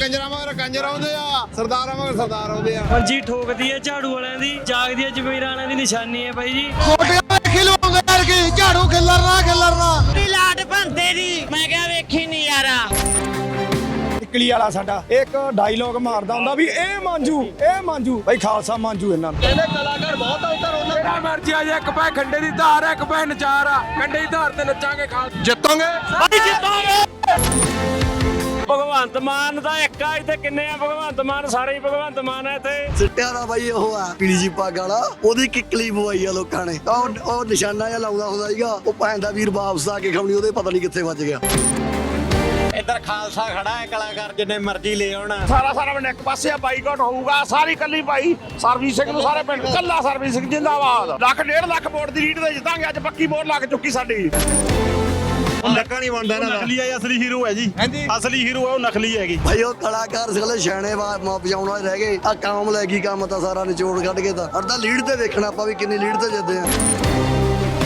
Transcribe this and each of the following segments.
ਕੰਜਰਾਂ ਮਗਰ ਕੰਜਰ ਆਉਂਦੇ ਆ। ਸਰਦਾਰਾਂ ਮਗਰ ਸਰਦਾਰ ਆਉਂਦੇ ਆ। ਮੰਜੀ ਠੋਕਦੀ ਹੈ ਝਾੜੂ ਵਾਲਿਆਂ ਦੀ ਜਾਗਦੀ ਹੈ ਜ਼ਮੀਰਾਂ ਵਾਲਿਆਂ ਦੀ ਨਿਸ਼ਾਨੀ ਹੈ ਬਾਈ ਜੀ। ਕੋਟੀਆਂ ਖਿਲਵਾਉਂਦੇ ਯਾਰ ਕੀ ਝਾੜੂ ਖਿਲਰਨਾ ਖਿਲਰਨਾ ਦੀ ਲਾਟ ਭੰਦੇ ਦੀ। ਮੈਂ ਕਿਹਾ ਵੇਖੀ ਨਹੀਂ ਯਾਰਾ। ਟਿਕਲੀ ਵਾਲਾ ਸਾਡਾ ਇੱਕ ਡਾਇਲੋਗ ਮਾਰਦਾ ਹੁੰਦਾ ਵੀ ਇਹ ਮਾਂਜੂ ਇਹ ਮਾਂਜੂ ਬਈ ਖਾਲਸਾ ਮਾਂਜੂ ਇਹਨਾਂ ਨੂੰ। ਜਿਹੜਾ ਮਰਜ਼ੀ ਆ ਜਾ ਇੱਕ ਪੈ ਖੰਡੇ ਦੀ ਧਾਰ ਆ ਇੱਕ ਪੈ ਨਚਾਰ ਆ। ਖੰਡੇ ਦੀ ਧਾਰ ਤੇ ਨੱਚਾਂਗੇ ਖਾਲ ਜਿੱਤੋਗੇ। ਭਗਵੰਤ ਮਾਨ ਦਾ ਇੱਕ ਆ ਇੱਥੇ ਕਿੰਨੇ ਆ? ਭਗਵੰਤ ਮਾਨ ਸਾਰੇ ਹੀ ਭਗਵੰਤ ਮਾਨ ਆ ਇੱਥੇ। ਸਿੱਟਿਆ ਦਾ ਬਾਈ ਉਹ ਆ ਪੀਲੀ ਜੀ ਪੱਗ ਵਾਲਾ। ਉਹਦੀ ਕਿੱਕਲੀ ਬਵਾਈ ਆ ਲੋਕਾਂ ਨੇ। ਉਹ ਉਹ ਨਿਸ਼ਾਨਾ ਜਿਹਾ ਲਾਉਂਦਾ ਹੁੰਦਾ ਸੀਗਾ। ਉਹ ਭੈਣ ਦਾ ਵੀਰ ਵਾਪਸ ਆ ਕੇ ਖਮਣੀ ਉਹਦੇ ਪਤਾ ਨਹੀਂ ਕਿੱਥੇ ਵੱਜ ਗਿਆ। ਇੱਧਰ ਖਾਲਸਾ ਖੜਾ ਹੈ ਕਲਾਕਾਰ ਜਿੰਨੇ ਮਰਜ਼ੀ ਲੈ ਆਉਣ। ਸਾਰਾ ਸਾਰਾ ਪਿੰਡ ਇੱਕ ਪਾਸੇ ਆ ਬਾਈਕਾਟ ਹੋਊਗਾ। ਸਾਰੀ ਕੱਲੀ ਭਾਈ ਸਰਵਿਸ ਸਿੰਘ ਨੂੰ ਸਾਰੇ ਪਿੰਡ ਕੱਲਾ ਸਰਵਿਸ ਸਿੰਘ ਜਿੰਦਾਬਾਦ। ਲੱਖ ਡੇਢ ਲੱਖ ਵੋਟ ਦੀ ਲੀਡ ਤੇ ਜਿੱਤਾਂਗੇ ਅੱਜ ਪੱਕੀ ਵੋਟ ਲੱਗ ਚੁੱਕੀ ਸਾਡੀ। ਲੱਕਾ ਨਹੀਂ ਬਣਦਾ ਇਹਨਾਂ ਦਾ। ਨਕਲੀ ਆ ਅਸਲੀ ਹੀਰੋ ਹੈ ਜੀ। ਅਸਲੀ ਹੀਰੋ ਹੈ ਉਹ ਨਕਲੀ ਹੈਗੀ। ਭਾਈ ਉਹ ਕਲਾਕਾਰ ਸਿਗਲੇ ਸਿਆਣੇ ਵਾ ਵਜਾਉਣ ਵਾਲੇ ਰਹਿ ਗਏ। ਆ ਕਾਮ ਲੈ ਗਈ ਕੰਮ ਤਾਂ ਸਾਰਾ ਨਿਚੋੜ ਕੱਢ ਕੇ ਤਾਂ। ਅਰਦਾ ਲੀਡ ਤੇ ਵੇਖਣਾ ਆਪਾਂ ਵੀ ਕਿੰਨੀ ਲੀਡ ਤੇ ਜਿੱਦੇ ਆ।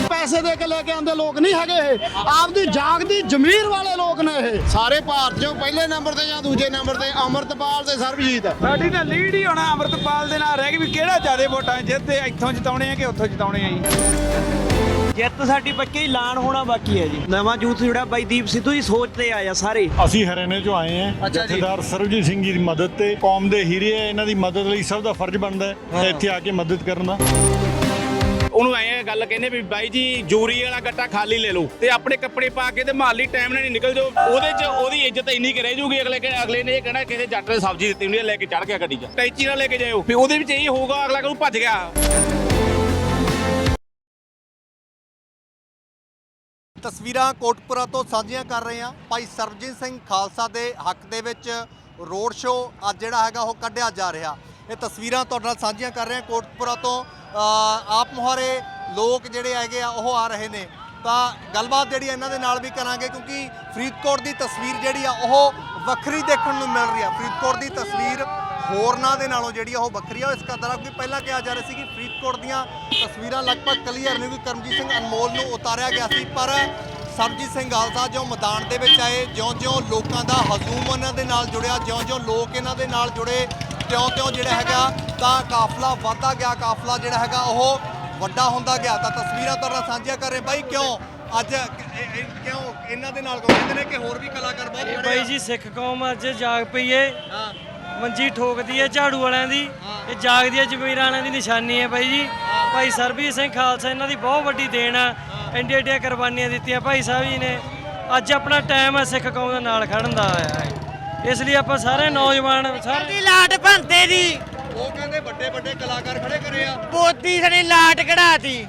ਪੈਸੇ ਦੇ ਕੇ ਲੈ ਕੇ ਆਉਂਦੇ ਲੋਕ ਨਹੀਂ ਹੈਗੇ ਇਹ। ਆਪਦੀ ਜਾਗਦੀ ਜ਼ਮੀਰ ਵਾਲੇ ਲੋਕ ਨੇ ਇਹ। ਸਾਰੇ ਭਾਰਤ ਚੋਂ ਪਹਿਲੇ ਨੰਬਰ ਤੇ ਜਾਂ ਦੂਜੇ ਨੰਬਰ ਤੇ ਅਮਰਤਪਾਲ ਤੇ ਸਰਬਜੀਤ। ਸਾਡੀ ਤਾਂ ਲੀਡ ਹੀ ਹੋਣਾ ਅਮਰਤਪਾਲ ਦੇ ਨਾਲ ਰਹਿ ਗਈ ਵੀ ਕਿਹੜਾ ਜ਼ਿਆਦੇ ਵੋਟਾਂ ਜਿੱਤੇ ਇੱਥੋਂ ਜਿਤਾਉਣੇ ਆ ਕਿ ਉੱਥੋਂ ਜਿਤਾਉਣੇ ਆ ਜੀ? ਜਿੱਤ ਸਾਡੀ ਪੱਕੀ ਐਲਾਨ ਹੋਣਾ ਬਾਕੀ ਹੈ ਜੀ। ਨਵਾਂ ਯੂਥ ਜਿਹੜਾ ਬਾਈ ਦੀਪ ਸਿੱਧੂ ਦੀ ਸੋਚ ਤੇ ਆਇਆ ਸਾਰੇ। ਅਸੀਂ ਹਰਿਆਣੇ ਚੋਂ ਆਏ ਹਾਂ। ਜਥੇਦਾਰ ਸਰਬਜੀਤ ਸਿੰਘ ਜੀ ਦੀ ਮਦਦ ਤੇ ਕੌਮ ਦੇ ਹੀਰੇ ਇਹਨਾਂ ਦੀ ਮਦਦ ਲਈ ਸਭ ਦਾ ਫਰਜ਼ ਬਣਦਾ ਹੈ ਤੇ ਇੱਥੇ ਆ ਕੇ ਮਦਦ ਕਰਨ ਦਾ। ਉਹਨੂੰ ਐਂ ਗੱਲ ਕਹਿੰਦੇ ਵੀ ਬਾਈ ਜੀ ਜੂਰੀ ਵਾਲਾ ਗੱਟਾ ਖਾਲੀ ਲੈ ਲਓ ਤੇ ਆਪਣੇ ਕੱਪੜੇ ਪਾ ਕੇ ਤੇ ਮਾਲੀ ਟਾਈਮ ਨਾਲ ਨਹੀਂ ਨਿਕਲ ਜਾਓ। ਉਹਦੇ 'ਚ ਉਹਦੀ ਇੱਜ਼ਤ ਇੰਨੀ ਕਿ ਰਹਿ ਜੂਗੀ ਅਗਲੇ ਕਿ- ਅਗਲੇ ਨੇ ਇਹ ਕਹਿਣਾ ਕਿਸੇ ਜੱਟ ਨੇ ਸਬਜ਼ੀ ਦਿੱਤੀ ਹੁੰਦੀ ਹੈ ਲੈ ਕੇ ਚੜ ਗਿਆ ਗੱਡੀ 'ਚ। ਟੈਚੀ ਨਾਲ ਲੈ ਕੇ ਜਾਇਓ। ਵੀ ਉਹਦੇ ਵਿੱਚ ਇਹ ਹੋਊਗਾ ਅਗਲਾ ਕਹੂ ਭੱਜ ਗਿਆ। ਤਸਵੀਰਾਂ ਕੋਟਪੁਰਾ ਤੋਂ ਸਾਂਝੀਆਂ ਕਰ ਰਹੇ ਹਾਂ। ਭਾਈ ਸਰਬਜੀਤ ਸਿੰਘ ਖਾਲਸਾ ਦੇ ਹੱਕ ਦੇ ਵਿੱਚ ਰੋਡ ਸ਼ੋਅ ਅੱਜ ਜਿਹੜਾ ਹੈਗਾ ਉਹ ਕੱਢਿਆ ਜਾ ਰਿਹਾ। ਇਹ ਤਸਵੀਰਾਂ ਤੁਹਾਡੇ ਨਾਲ ਸਾਂਝੀਆਂ ਕਰ ਰਹੇ ਹਾਂ। ਕੋਟਪੁਰਾ ਤੋਂ ਆਪ ਮੁਹਾਰੇ ਲੋਕ ਜਿਹੜੇ ਹੈਗੇ ਆ, ਉਹ ਆ ਰਹੇ ਨੇ। ਤਾਂ ਗੱਲਬਾਤ ਜਿਹੜੀ ਇਹਨਾਂ ਦੇ ਨਾਲ ਵੀ ਕਰਾਂਗੇ, ਕਿਉਂਕਿ ਫਰੀਦਕੋਟ ਦੀ ਤਸਵੀਰ ਜਿਹੜੀ ਆ, ਉਹ ਵੱਖਰੀ ਦੇਖਣ ਨੂੰ ਮਿਲ ਰਹੀ ਆ। ਫਰੀਦਕੋਟ ਦੀ ਤਸਵੀਰ ਹੋਰਨਾਂ ਦੇ ਨਾਲੋਂ ਜਿਹੜੀ ਉਹ ਵੱਖਰੀ ਆ। ਇਸ ਕਦਰ ਆ ਕਿ ਪਹਿਲਾਂ ਕਿਹਾ ਜਾ ਰਿਹਾ ਸੀ ਕਿ ਫਰੀਦਕੋਟ ਦੀਆਂ ਤਸਵੀਰਾਂ ਲਗਭਗ ਕਲੀਅਰ ਨੇ ਕਿ ਕਰਮਜੀਤ ਸਿੰਘ ਅਨਮੋਲ ਨੂੰ ਉਤਾਰਿਆ ਗਿਆ ਸੀ। ਪਰ ਸਰਬਜੀਤ ਸਿੰਘ ਖਾਲਸਾ ਜੋ ਮੈਦਾਨ ਦੇ ਵਿੱਚ ਆਏ ਜਿਉਂ-ਜਿਉਂ ਲੋਕਾਂ ਦਾ ਹਜ਼ੂਮ ਉਹਨਾਂ ਦੇ ਨਾਲ ਜੁੜਿਆ ਜਿਉਂ-ਜਿਉਂ ਲੋਕ ਇਹਨਾਂ ਦੇ ਨਾਲ ਜੁੜੇ ਤਿਉਂ-ਤਿਉਂ ਜਿਹੜਾ ਹੈਗਾ ਤਾਂ ਕਾਫਲਾ ਵਧਦਾ ਗਿਆ। ਕਾਫਲਾ ਜਿਹੜਾ ਹੈਗਾ ਉਹ ਵੱਡਾ ਹੁੰਦਾ ਗਿਆ। ਤਾਂ ਤਸਵੀਰਾਂ ਤੁਹਾਡੇ ਸਾਂਝੀਆਂ ਕਰ ਰਹੇ ਬਾਈ ਕਿਉਂ ਅੱਜ ਕਿਉਂ ਇਹਨਾਂ ਦੇ ਨਾਲ ਕਹਿੰਦੇ ਨੇ ਕਿ ਹੋਰ ਵੀ ਕਲਾਕਾਰ ਬਹੁਤ ਬਾਈ ਜੀ ਸਿੱਖ ਕੌਮ ਅੱਜ ਜਾਗ ਪਈ ਏ। ਹਾਂ। ਮੰਜੀ ਠੋਕਦੀ ਹੈ ਝਾੜੂ ਵਾਲਿਆਂ ਦੀ ਇਹ ਜਾਗਦੀ ਹੈ ਜ਼ਮੀਰਾਂ ਵਾਲਿਆਂ ਦੀ ਨਿਸ਼ਾਨੀ ਹੈ ਬਾਈ ਜੀ। ਭਾਈ ਸਰਬਜੀਤ ਸਿੰਘ ਖਾਲਸਾ ਇਹਨਾਂ ਦੀ ਬਹੁਤ ਵੱਡੀ ਦੇਣ ਆ। ਇੰਡੀਆ ਇੰਡੀਆ ਕੁਰਬਾਨੀਆਂ ਦਿੱਤੀਆਂ ਭਾਈ ਸਾਹਿਬ ਜੀ ਨੇ। ਅੱਜ ਆਪਣਾ ਟਾਈਮ ਹੈ ਸਿੱਖ ਕੌਮ ਦੇ ਨਾਲ ਖੜਨ ਦਾ। ਆਇਆ ਹੈ ਇਸ ਲਈ ਆਪਾਂ ਸਾਰੇ ਨੌਜਵਾਨ ਸਾਰੇ ਦੀ ਲਾਟ ਭੰਦੇ ਦੀ। ਉਹ ਕਹਿੰਦੇ ਵੱਡੇ ਵੱਡੇ ਕਲਾਕਾਰ ਖੜੇ ਕਰੇ ਆ। ਪੋਤੀ ਸਣੀ ਲਾਟ ਕਢਾਤੀ।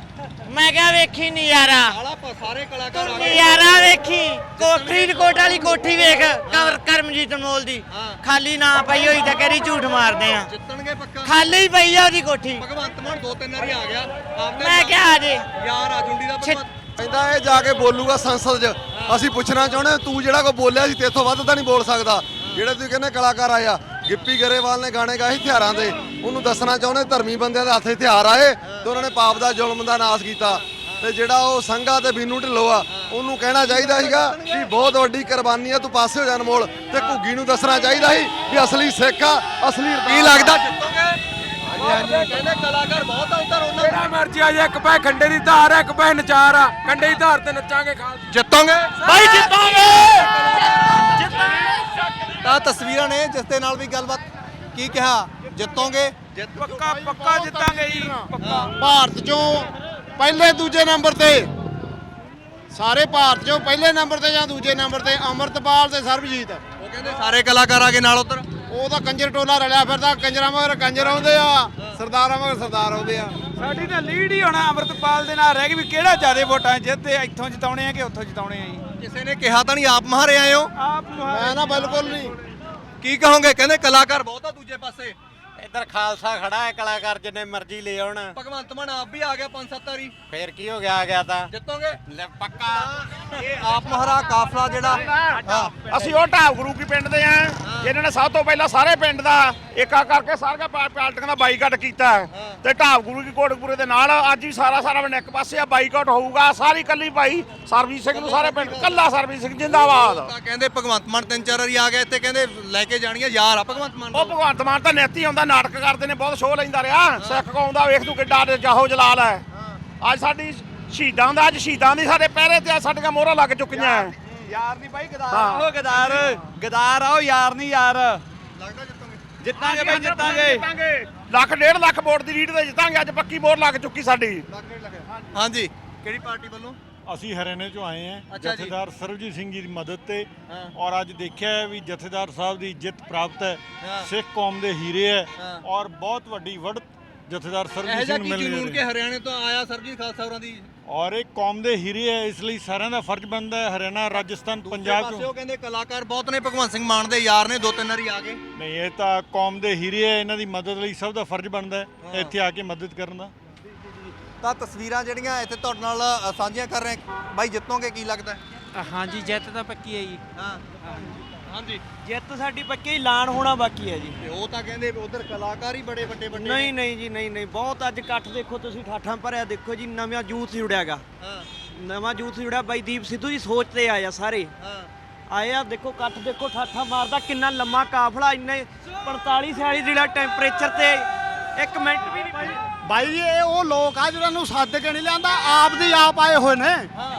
ਮੈਂ ਕਿਹਾ ਵੇਖੀ ਨਹੀਂ ਯਾਰਾ। ਆਲਾ ਸਾਰੇ ਕਲਾਕਾਰ ਆ ਗਏ। ਨਜ਼ਾਰਾ ਵੇਖੀ। ਕੋਠੀ ਕੋਟ ਵਾਲੀ ਕੋਠੀ ਵੇਖ ਕਵਰ ਕਰਮਜੀਤ ਅਨਮੋਲ ਦੀ। ਖਾਲੀ ਨਾ ਪਈ ਹੋਈ ਤਾਂ ਕਹਿਰੀ ਝੂਠ ਮਾਰਦੇ ਆ। ਜਿੱਤਣਗੇ ਪੱਕਾ। ਖਾਲੀ ਹੀ ਪਈ ਆ ਉਹਦੀ ਕੋਠੀ। ਭਗਵੰਤ ਮਾਨ ਦੋ ਤਿੰਨ ਵਾਰੀ ਆ ਗਿਆ। ਆਪਨੇ ਮੈਂ ਕਿਹਾ ਆ ਜੇ। ਯਾਰ ਆ ਜੁੰਡੀ ਦਾ ਛਿ- ਭਗਵੰਤ। ਕਹਿੰਦਾ ਇਹ ਜਾ ਕੇ ਬੋਲੂਗਾ ਸੰਸਦ 'ਚ। ਅਸੀਂ ਪੁੱਛਣਾ ਚਾਹੁੰਦੇ ਤੂੰ ਜਿਹੜਾ ਕੋ ਬੋਲਿਆ ਸੀ ਤੇਥੋਂ ਵੱਧ ਤਾਂ ਨਹੀਂ ਬੋਲ ਸਕਦਾ। ਜਿਹੜੇ ਤੁਸੀਂ ਕਹਿੰਦੇ ਕਲਾਕਾਰ ਆਇਆ ਗਿੱਪੀ ਗਰੇਵਾਲ ਨੇ ਗਾਣੇ ਗਾਏ ਹਥਿਆਰਾਂ ਦੇ। ਉਹਨੂੰ ਦੱਸਣਾ ਚਾਹੁੰਦੇ ਧਰਮੀ ਬੰਦਿਆਂ ਦੇ ਹੱਥ ਹਥਿਆਰ ਆਏ ਤੇ ਉਹਨਾਂ ਨੇ ਪਾਪ ਦਾ ਜ਼ੁਲਮ ਦਾ ਨਾਸ ਕੀਤਾ। ਤੇ ਜਿਹੜਾ ਉਹ ਸੰਘਾ ਤੇ ਬੀਨੂ ਢਿੱਲੋਂ ਆ ਉਹਨੂੰ ਕਹਿਣਾ ਚਾਹੀਦਾ ਸੀਗਾ ਵੀ ਬਹੁਤ ਵੱਡੀ ਕੁਰਬਾਨੀ ਆ ਤੂੰ ਪਾਸੇ ਹੋ ਜਾ ਅਨਮੋਲ ਤੇ ਘੁੱਗੀ ਨੂੰ ਦੱਸਣਾ ਚਾਹੀਦਾ ਸੀ ਵੀ ਅਸਲੀ ਸਿੱਖ ਆ ਅਸਲੀ ਕੀ ਲੱਗਦਾ? ਜਿੱਤੋਗੇ ਹਾਂਜੀ ਹਾਂਜੀ। ਕਹਿੰਦੇ ਕਲਾਕਾਰ ਬਹੁਤ ਆ ਉਧਰ ਉਹਨਾਂ ਜਿਹੜਾ ਮਰਜ਼ੀ ਆ ਜਾ ਇੱਕ ਪੈ ਖੰਡੇ ਦੀ ਧਾਰ ਆ ਇੱਕ ਪੈ ਨਚਾਰ ਆ। ਖੰਡੇ ਦੀ ਧਾਰ ਤੇ ਨੱਚਾਂਗੇ ਖਾਲ ਜਿੱਤੋਗੇ? ਬਾਈ ਜਿੱਤਾਂਗੇ। ਤਾਂ ਤਸਵੀਰਾਂ ਨੇ ਜਿਸ ਦੇ ਨਾਲ ਵੀ ਗੱਲਬਾਤ ਕੀ ਕਿਹਾ ਜਿੱਤੋਗੇ? ਪੱਕਾ ਪੱਕਾ ਜਿੱਤਾਂਗੇ ਜੀ ਪੱਕਾ। ਭਾਰਤ ਚੋਂ ਪਹਿਲੇ ਦੂਜੇ ਨੰਬਰ ਤੇ। ਸਾਰੇ ਭਾਰਤ ਚੋਂ ਪਹਿਲੇ ਨੰਬਰ ਤੇ ਜਾਂ ਦੂਜੇ ਨੰਬਰ ਤੇ ਅਮਰਤਪਾਲ ਤੇ ਸਰਬਜੀਤ। ਉਹ ਕਹਿੰਦੇ ਸਾਰੇ ਕਲਾਕਾਰ ਆ ਗਏ ਨਾਲ ਉਧਰ। ਉਹ ਤਾਂ ਕੰਜਰ ਟੋਲਾ ਰਲਿਆ ਫਿਰਦਾ ਕੰਜਰਾਂ ਮਗਰ ਕੰਜਰ ਆਉਂਦੇ ਆ ਸਰਦਾਰਾਂ ਮਗਰ ਸਰਦਾਰ ਆਉਂਦੇ ਆ। ਸਾਡੀ ਤਾਂ ਲੀਡ ਹੀ ਹੋਣਾ ਅਮਰਤਪਾਲ ਦੇ ਨਾਲ ਰਹਿ ਗਈ ਵੀ ਕਿਹੜਾ ਜ਼ਿਆਦੇ ਵੋਟਾਂ ਜਿੱਤੇ ਇੱਥੋਂ ਜਿਤਾਉਣੇ ਆ ਕਿ ਉੱਥੋਂ ਜਿਤਾਉਣੇ ਆ ਜੀ। ਕਿਸੇ ਨੇ ਕਿਹਾ ਤਾਂ ਨਹੀਂ ਆਪ ਮਾਰੇ ਆਏ ਹੋ? ਆਪ ਮੈਂ ਨਾ ਬਿਲਕੁਲ ਨਹੀਂ। ਕੀ ਕਹੋਗੇ? ਕਹਿੰਦੇ ਕਲਾਕਾਰ ਬਹੁਤ ਆ ਦੂਜੇ ਪਾਸੇ। ਇੱਧਰ ਖਾਲਸਾ ਖੜਾ ਹੈ ਕਲਾਕਾਰ ਜਿੰਨੇ ਮਰਜ਼ੀ ਲੈ ਆਉਣ। ਭਗਵੰਤ ਮਾਨ ਆਪ ਵੀ ਆ ਗਿਆ ਪੰਜ ਸੱਤ ਵਾਰੀ। ਫੇਰ ਕੀ ਹੋ ਗਿਆ ਆ ਗਿਆ ਤਾਂ? ਜਿੱਤੋਗੇ? ਲੈ ਪੱਕਾ। ਇਹ ਆਪ ਮਹਾਰਾ ਕਾਫਲਾ ਜਿਹੜਾ ਹਾਂ। ਅਸੀਂ ਉਹ ਢਾਬ ਗੁਰੂ ਕੀ ਪਿੰਡ ਦੇ ਆ ਜਿਨ੍ਹਾਂ ਨੇ ਸਭ ਤੋਂ ਪਹਿਲਾਂ ਸਾਰੇ ਪਿੰਡ ਦਾ ਏਕਾ ਕਰਕੇ ਸਾਰੀਆਂ ਪਾ- ਪਾਰਟੀਆਂ ਦਾ ਬਾਈਕਾਟ ਕੀਤਾ। ਤੇ ਢਾਬ ਗੁਰੂ ਕੀ ਕੋਟਕਪੂਰੇ ਦੇ ਨਾਲ ਅੱਜ ਵੀ ਸਾਰਾ ਸਾਰਾ ਪਿੰਡ ਇੱਕ ਪਾਸੇ ਆ ਬਾਈਕਾਟ ਹੋਊਗਾ। ਸਾਰੀ ਕੱਲੀ ਭਾਈ ਸਰਬਜੀਤ ਸਿੰਘ ਨੂੰ ਸਾਰੇ ਪਿੰਡ ਕੱਲਾ ਸਰਬਜੀਤ ਸਿੰਘ ਜਿੰਦਾਬਾਦ। ਤਾਂ ਕਹਿੰਦੇ ਭਗਵੰਤ ਮਾਨ ਤਿੰਨ ਚਾਰ ਵਾਰੀ ਆ ਗਿਆ ਇੱਥੇ ਕਹਿੰਦੇ ਲੈ ਕੇ ਜਾਣੀਆਂ ਯਾਰ ਆ ਭਗਵੰਤ ਮਾਨ ਉਹ ਭਗਵੰਤ ਮਾਨ ਤਾਂ ਨੈਤੀ ਆਉਂਦਾ ਨਾਟਕ ਕਰਦੇ ਨੇ ਬਹੁਤ ਸ਼ੋਅ ਲੈਂਦਾ ਰਿਹਾ। ਸਿੱਖ ਕੌਮ ਦਾ ਵੇਖ ਤੂੰ ਕਿੱਡਾ ਜਾਹੋ ਜਲਾਲ ਹੈ। ਅੱਜ ਸਾਡੀ ਸ਼ਹੀਦਾਂ ਦਾ ਅੱਜ ਸ਼ਹੀਦਾਂ ਦੀ ਸਾਡੇ ਪਹਿਰੇ ਤੇ ਅੱਜ ਸਾਡੀਆਂ ਮੋਹਰਾਂ ਲੱਗ ਚੁੱਕੀਆਂ। ਯਾਰ ਨਹੀਂ ਬਾਈ ਗਦਾਰ ਹਾਂ। ਆਓ ਗਦਾਰ। ਗਦਾਰ ਆਓ ਯਾਰ ਨਹੀਂ ਯਾਰ। ਲੱਗਦਾ ਜਿੱਤੋਗੇ। ਜਿੱਤਾਂਗੇ ਬਾਈ ਜਿੱਤਾਂਗੇ। ਲੱਖ ਡੇਢ ਲੱਖ ਵੋਟ ਦੀ ਰੀਡ ਤੇ ਜਿੱਤਾਂਗੇ ਅੱਜ ਪੱਕੀ ਮੋਹਰ ਲੱਗ ਚੁੱਕੀ ਸਾਡੀ। ਹਾਂਜੀ। ਕਿਹੜੀ ਪਾਰਟੀ ਵੱਲੋਂ? ਅਸੀਂ ਹਰਿਆਣੇ ਚੋਂ ਆਏ ਹਾਂ। ਅੱਛਾ ਜੀ। ਜਥੇਦਾਰ ਸਰਬਜੀਤ ਸਿੰਘ ਜੀ ਦੀ ਮਦਦ ਤੇ। ਹਾਂ। ਔਰ ਅੱਜ ਦੇਖਿਆ ਹੈ ਵੀ ਜਥੇਦਾਰ ਸਾਹਿਬ ਦੀ ਜਿੱਤ ਪ੍ਰਾਪਤ ਹੈ। ਹਾਂ। ਸਿੱਖ ਕੌਮ ਦੇ ਹੀਰੇ ਹੈ। ਹਾਂ। ਔਰ ਬਹੁਤ ਵੱਡੀ ਵੜਤ ਜਥੇਦਾਰ ਇਹ ਸਰਬਜੀਤ ਜਿਹਾ ਸਿੰਘ ਕੀ ਨੂੰ ਜਨੂਨ ਕੇ ਹਰਿਆਣੇ ਤੋਂ ਆਇਆ ਸਰਬਜੀਤ ਖਾਲਸਾ ਹੋਰਾਂ ਦੀ? ਔਰ ਇਹ ਕੌਮ ਦੇ ਹੀਰੇ ਹੈ ਇਸ ਲਈ ਸਾਰਿਆਂ ਦਾ ਫਰਜ਼ ਬਣਦਾ ਹੈ। ਹਰਿਆਣਾ ਰਾਜਸਥਾਨ ਪੰਜਾਬ ਪਾਸੇ ਚੋਂ। ਉਹ ਕਹਿੰਦੇ ਕਲਾਕਾਰ ਬਹੁਤ ਨੇ ਭਗਵੰਤ ਸਿੰਘ ਮਾਨ ਦੇ ਯਾਰ ਨੇ ਦੋ ਤਿੰਨ ਵਾਰੀ ਆ ਗਏ। ਨਹੀਂ ਇਹ ਤਾਂ ਕੌਮ ਦੇ ਹੀਰੇ ਹੈ। ਇਹਨਾਂ ਦੀ ਮਦਦ ਲਈ ਸਭ ਦਾ ਫਰਜ਼ ਬਣਦਾ ਹੈ। ਇੱਥੇ ਆ ਕੇ ਮਦਦ ਕਰਨ ਦਾ। ਤਾਂ ਤਸਵੀਰਾਂ ਜਿਹੜੀਆਂ ਇੱਥੇ ਤੁਹਾਡੇ ਨਾਲ ਅ, ਸਾਂਝੀਆਂ ਕਰ ਰਹੇ ਹਾਂ। ਬਾਈ ਜਿੱਤੋਗੇ ਕੀ ਲੱਗਦਾ? ਹੈ? ਹਾਂਜੀ ਜਿੱਤ ਤਾਂ ਪੱਕੀ ਹੈ ਜੀ। ਹਾਂ। ਹਾਂਜੀ। ਜਿੱਤ ਸਾਡੀ ਪੱਕੀ ਐਲਾਨ ਹੋਣਾ ਬਾਕੀ ਹੈ ਜੀ। ਤੇ ਉਹ ਤਾਂ ਕਹਿੰਦੇ ਉਧਰ ਕਲਾਕਾਰ ਹੀ ਬੜੇ ਵੱਡੇ ਵੱਡੇ ਨਹੀਂ ਨਹੀਂ ਜੀ ਨਹੀਂ ਨਹੀਂ। ਬਹੁਤ ਅੱਜ ਇਕੱਠ ਦੇਖੋ ਤੁਸੀਂ ਠਾਠਾਂ ਭਰਿਆ। ਦੇਖੋ ਜੀ ਨਵਾਂ ਯੂਥ ਜੁੜਿਆਗਾ ਹਾਂ। ਨਵਾਂ ਯੂਥ ਜੁੜਿਆ। ਬਾਈ ਦੀਪ ਸਿੱਧੂ ਜੀ ਸੋਚ ਤੇ ਆਇਆ ਸਾਰੇ। ਹਾਂ। ਆਏ ਆ ਦੇਖੋ ਇਕੱਠ ਦੇਖੋ ਠਾਠਾਂ ਮਾਰਦਾ। ਕਿੰਨਾ ਲੰਮਾ ਕਾਫਲਾ ਇੰਨੇ 45 46 ਜਿਹੜਾ ਟੈਂਪਰੇਚਰ ਤੇ ਇੱਕ ਮਿੰਟ ਵੀ ਨਹੀਂ ਬਾਈ ਜੀ, ਇਹ ਉਹ ਲੋਕ ਆ ਜਿਹਨਾਂ ਨੂੰ ਸੱਦ ਕੇ ਨਹੀਂ ਲਿਆਂਦਾ, ਆਪ ਦੀ ਆਪ ਆਏ ਹੋਏ ਨੇ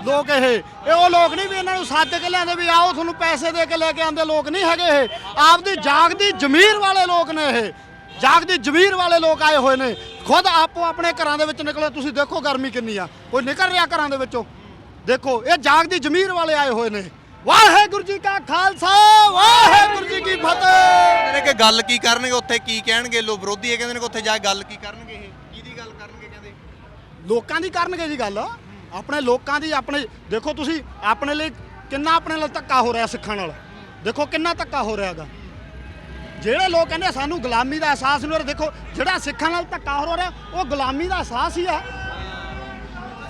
ਲੋਕ ਇਹ। ਇਹ ਉਹ ਲੋਕ ਨਹੀਂ ਵੀ ਇਹਨਾਂ ਨੂੰ ਸੱਦ ਕੇ ਲਿਆਂਦੇ ਵੀ ਆਓ, ਤੁਹਾਨੂੰ ਪੈਸੇ ਦੇ ਕੇ ਲੈ ਕੇ ਆਂਦੇ ਲੋਕ ਨਹੀਂ ਹੈਗੇ ਇਹ। ਆਪ ਦੀ ਜਾਗਦੀ ਜ਼ਮੀਰ ਵਾਲੇ ਲੋਕ ਨੇ ਇਹ। ਜਾਗਦੀ ਜ਼ਮੀਰ ਵਾਲੇ ਲੋਕ ਆਏ ਹੋਏ ਨੇ। ਖੁਦ ਆਪੋ ਆਪਣੇ ਘਰਾਂ ਦੇ ਵਿੱਚ ਨਿਕਲੇ, ਤੁਸੀਂ ਦੇਖੋ ਗਰਮੀ ਕਿੰਨੀ ਆ। ਕੋਈ ਨਿਕਲ ਰਿਹਾ ਘਰਾਂ ਦੇ ਵਿੱਚੋਂ। ਦੇਖੋ, ਇਹ ਜਾਗਦੀ ਜ਼ਮੀਰ ਵਾਲੇ ਆਏ ਹੋਏ ਨੇ। ਵਾਹਿਗੁਰੂ ਜੀ ਕਾ ਖਾਲਸਾ ਵਾਹਿਗੁਰੂ ਜੀ ਕੀ ਫਤਿਹ। ਕਹਿੰਦੇ ਕਿ ਗੱਲ ਕੀ ਕਰਨਗੇ ਉੱਥੇ ਕੀ ਕਹਿਣਗੇ? ਲੋ ਵਿਰੋਧੀ ਇਹ ਕਹਿੰਦੇ ਨੇ ਕਿ ਉੱਥੇ ਜਾ ਕੇ ਗੱਲ ਕੀ ਕਰਨਗੇ ਇਹ? ਕਿਹਦੀ ਗੱਲ ਕਰਨਗੇ ਕਹਿੰਦੇ? ਲੋਕਾਂ ਦੀ ਕਰਨਗੇ ਜੀ ਗੱਲ। ਆਪਣੇ ਲੋਕਾਂ ਦੀ ਆਪਣੇ ਦੇਖੋ ਤੁਸੀਂ ਆਪਣੇ ਲਈ ਕਿੰਨਾ ਆਪਣੇ ਨਾਲ ਧੱਕਾ ਹੋ ਰਿਹਾ ਸਿੱਖਾਂ ਨਾਲ। ਦੇਖੋ ਕਿੰਨਾ ਧੱਕਾ ਹੋ ਰਿਹਾ ਹੈਗਾ। ਜਿਹੜੇ ਲੋਕ ਕਹਿੰਦੇ ਸਾਨੂੰ ਗੁਲਾਮੀ ਦਾ ਅਹਿਸਾਸ ਨਹੀਂ ਹੋ ਰਿਹਾ ਦੇਖੋ ਜਿਹੜਾ ਸਿੱਖਾਂ ਨਾਲ ਧੱਕਾ ਹੋ ਰਿਹਾ ਉਹ ਗੁਲਾਮੀ ਦਾ ਅਹਿਸਾਸ ਹੀ ਆ।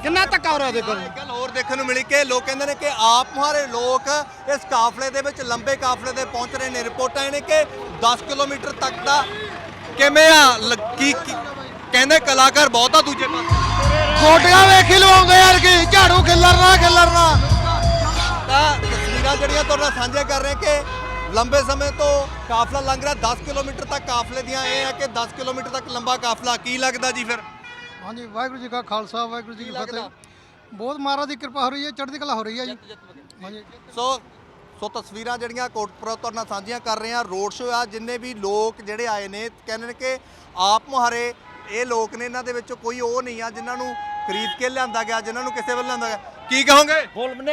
ਕਿੰਨਾ ਧੱਕਾ ਹੋ ਰਿਹਾ ਦੇਖੋ ਇੱਕ ਗੱਲ ਹੋਰ ਦੇਖਣ ਨੂੰ ਮਿਲੀ ਕਿ ਲੋਕ ਕਹਿੰਦੇ ਨੇ ਕਿ ਆਪ ਮੁਹਾਰੇ ਲੋਕ ਇਸ ਕਾਫਲੇ ਦੇ ਵਿੱਚ ਲੰਬੇ ਕਾਫਲੇ ਦੇ ਪਹੁੰਚ ਰਹੇ ਨੇ। ਰਿਪੋਰਟਾਂ ਇਹ ਨੇ ਕਿ 10 ਕਿਲੋਮੀਟਰ ਤੱਕ ਦਾ ਕਿਵੇਂ ਆ ਲ- ਕੀ ਕੀ- ਕਹਿੰਦੇ ਕਲਾਕਾਰ ਬਹੁਤ ਆ ਦੂਜੇ ਪਾਸੇ। ਕੋਟੀਆਂ ਵੇਖੀ ਲਵਾਉਂਦੇ ਯਾਰ ਕੀ ਝਾੜੂ ਖਿੱਲਰਨਾ ਖਿੱਲਰਨਾ। ਤਾਂ ਤਸਵੀਰਾਂ ਜਿਹੜੀਆਂ ਤੁਹਾਡੇ ਨਾਲ ਸਾਂਝੀਆਂ ਕਰ ਰਹੇ ਕਿ ਲੰਬੇ ਸਮੇਂ ਤੋਂ ਕਾਫਲਾ ਲੰਘ ਰਿਹਾ। 10 ਕਿਲੋਮੀਟਰ ਤੱਕ ਕਾਫਲੇ ਦੀਆਂ ਇਹ ਹੈ ਕਿ 10 ਕਿਲੋਮੀਟਰ ਤੱਕ ਲੰਬਾ ਕਾਫਲਾ ਕੀ ਲੱਗਦਾ ਜੀ ਫਿਰ? ਹਾਂਜੀ ਵਾਹਿਗੁਰੂ ਜੀ ਕਾ ਖਾਲਸਾ ਵਾਹਿਗੁਰੂ ਜੀ ਕੀ ਕੀ ਲੱਗਦਾ? ਫਤਿਹ। ਬਹੁਤ ਮਹਾਰਾਜ ਦੀ ਕਿਰਪਾ ਹੋ ਰਹੀ ਹੈ ਚੜ੍ਹਦੀ ਕਲਾ ਹੋ ਰਹੀ ਹੈ ਜੀ। ਹਾਂਜੀ। ਸੋ ਸੋ ਤਸਵੀਰਾਂ ਜਿਹੜੀਆਂ ਕੋਟਪੁਰਾ ਤੁਹਾਡੇ ਨਾਲ ਸਾਂਝੀਆਂ ਕਰ ਰਹੇ ਹਾਂ ਰੋਡ ਸ਼ੋਅ ਆ ਜਿੰਨੇ ਵੀ ਲੋਕ ਜਿਹੜੇ ਆਏ ਨੇ ਕਹਿੰਦੇ ਨੇ ਕਿ ਆਪ ਮੁਹਾਰੇ ਇਹ ਲੋਕ ਨੇ ਇਹਨਾਂ ਦੇ ਵਿੱਚੋਂ ਕੋਈ ਉਹ ਨਹੀਂ ਆ ਜਿਨ੍ਹਾਂ ਨੂੰ ਖਰੀਦ ਕੇ ਲਿਆਂਦਾ ਗਿਆ ਜਿਨ੍ਹਾਂ ਨੂੰ ਕਿਸੇ ਵੱਲ ਲਿਆਂਦਾ ਗਿਆ। ਕੀ ਕਹੋਗੇ?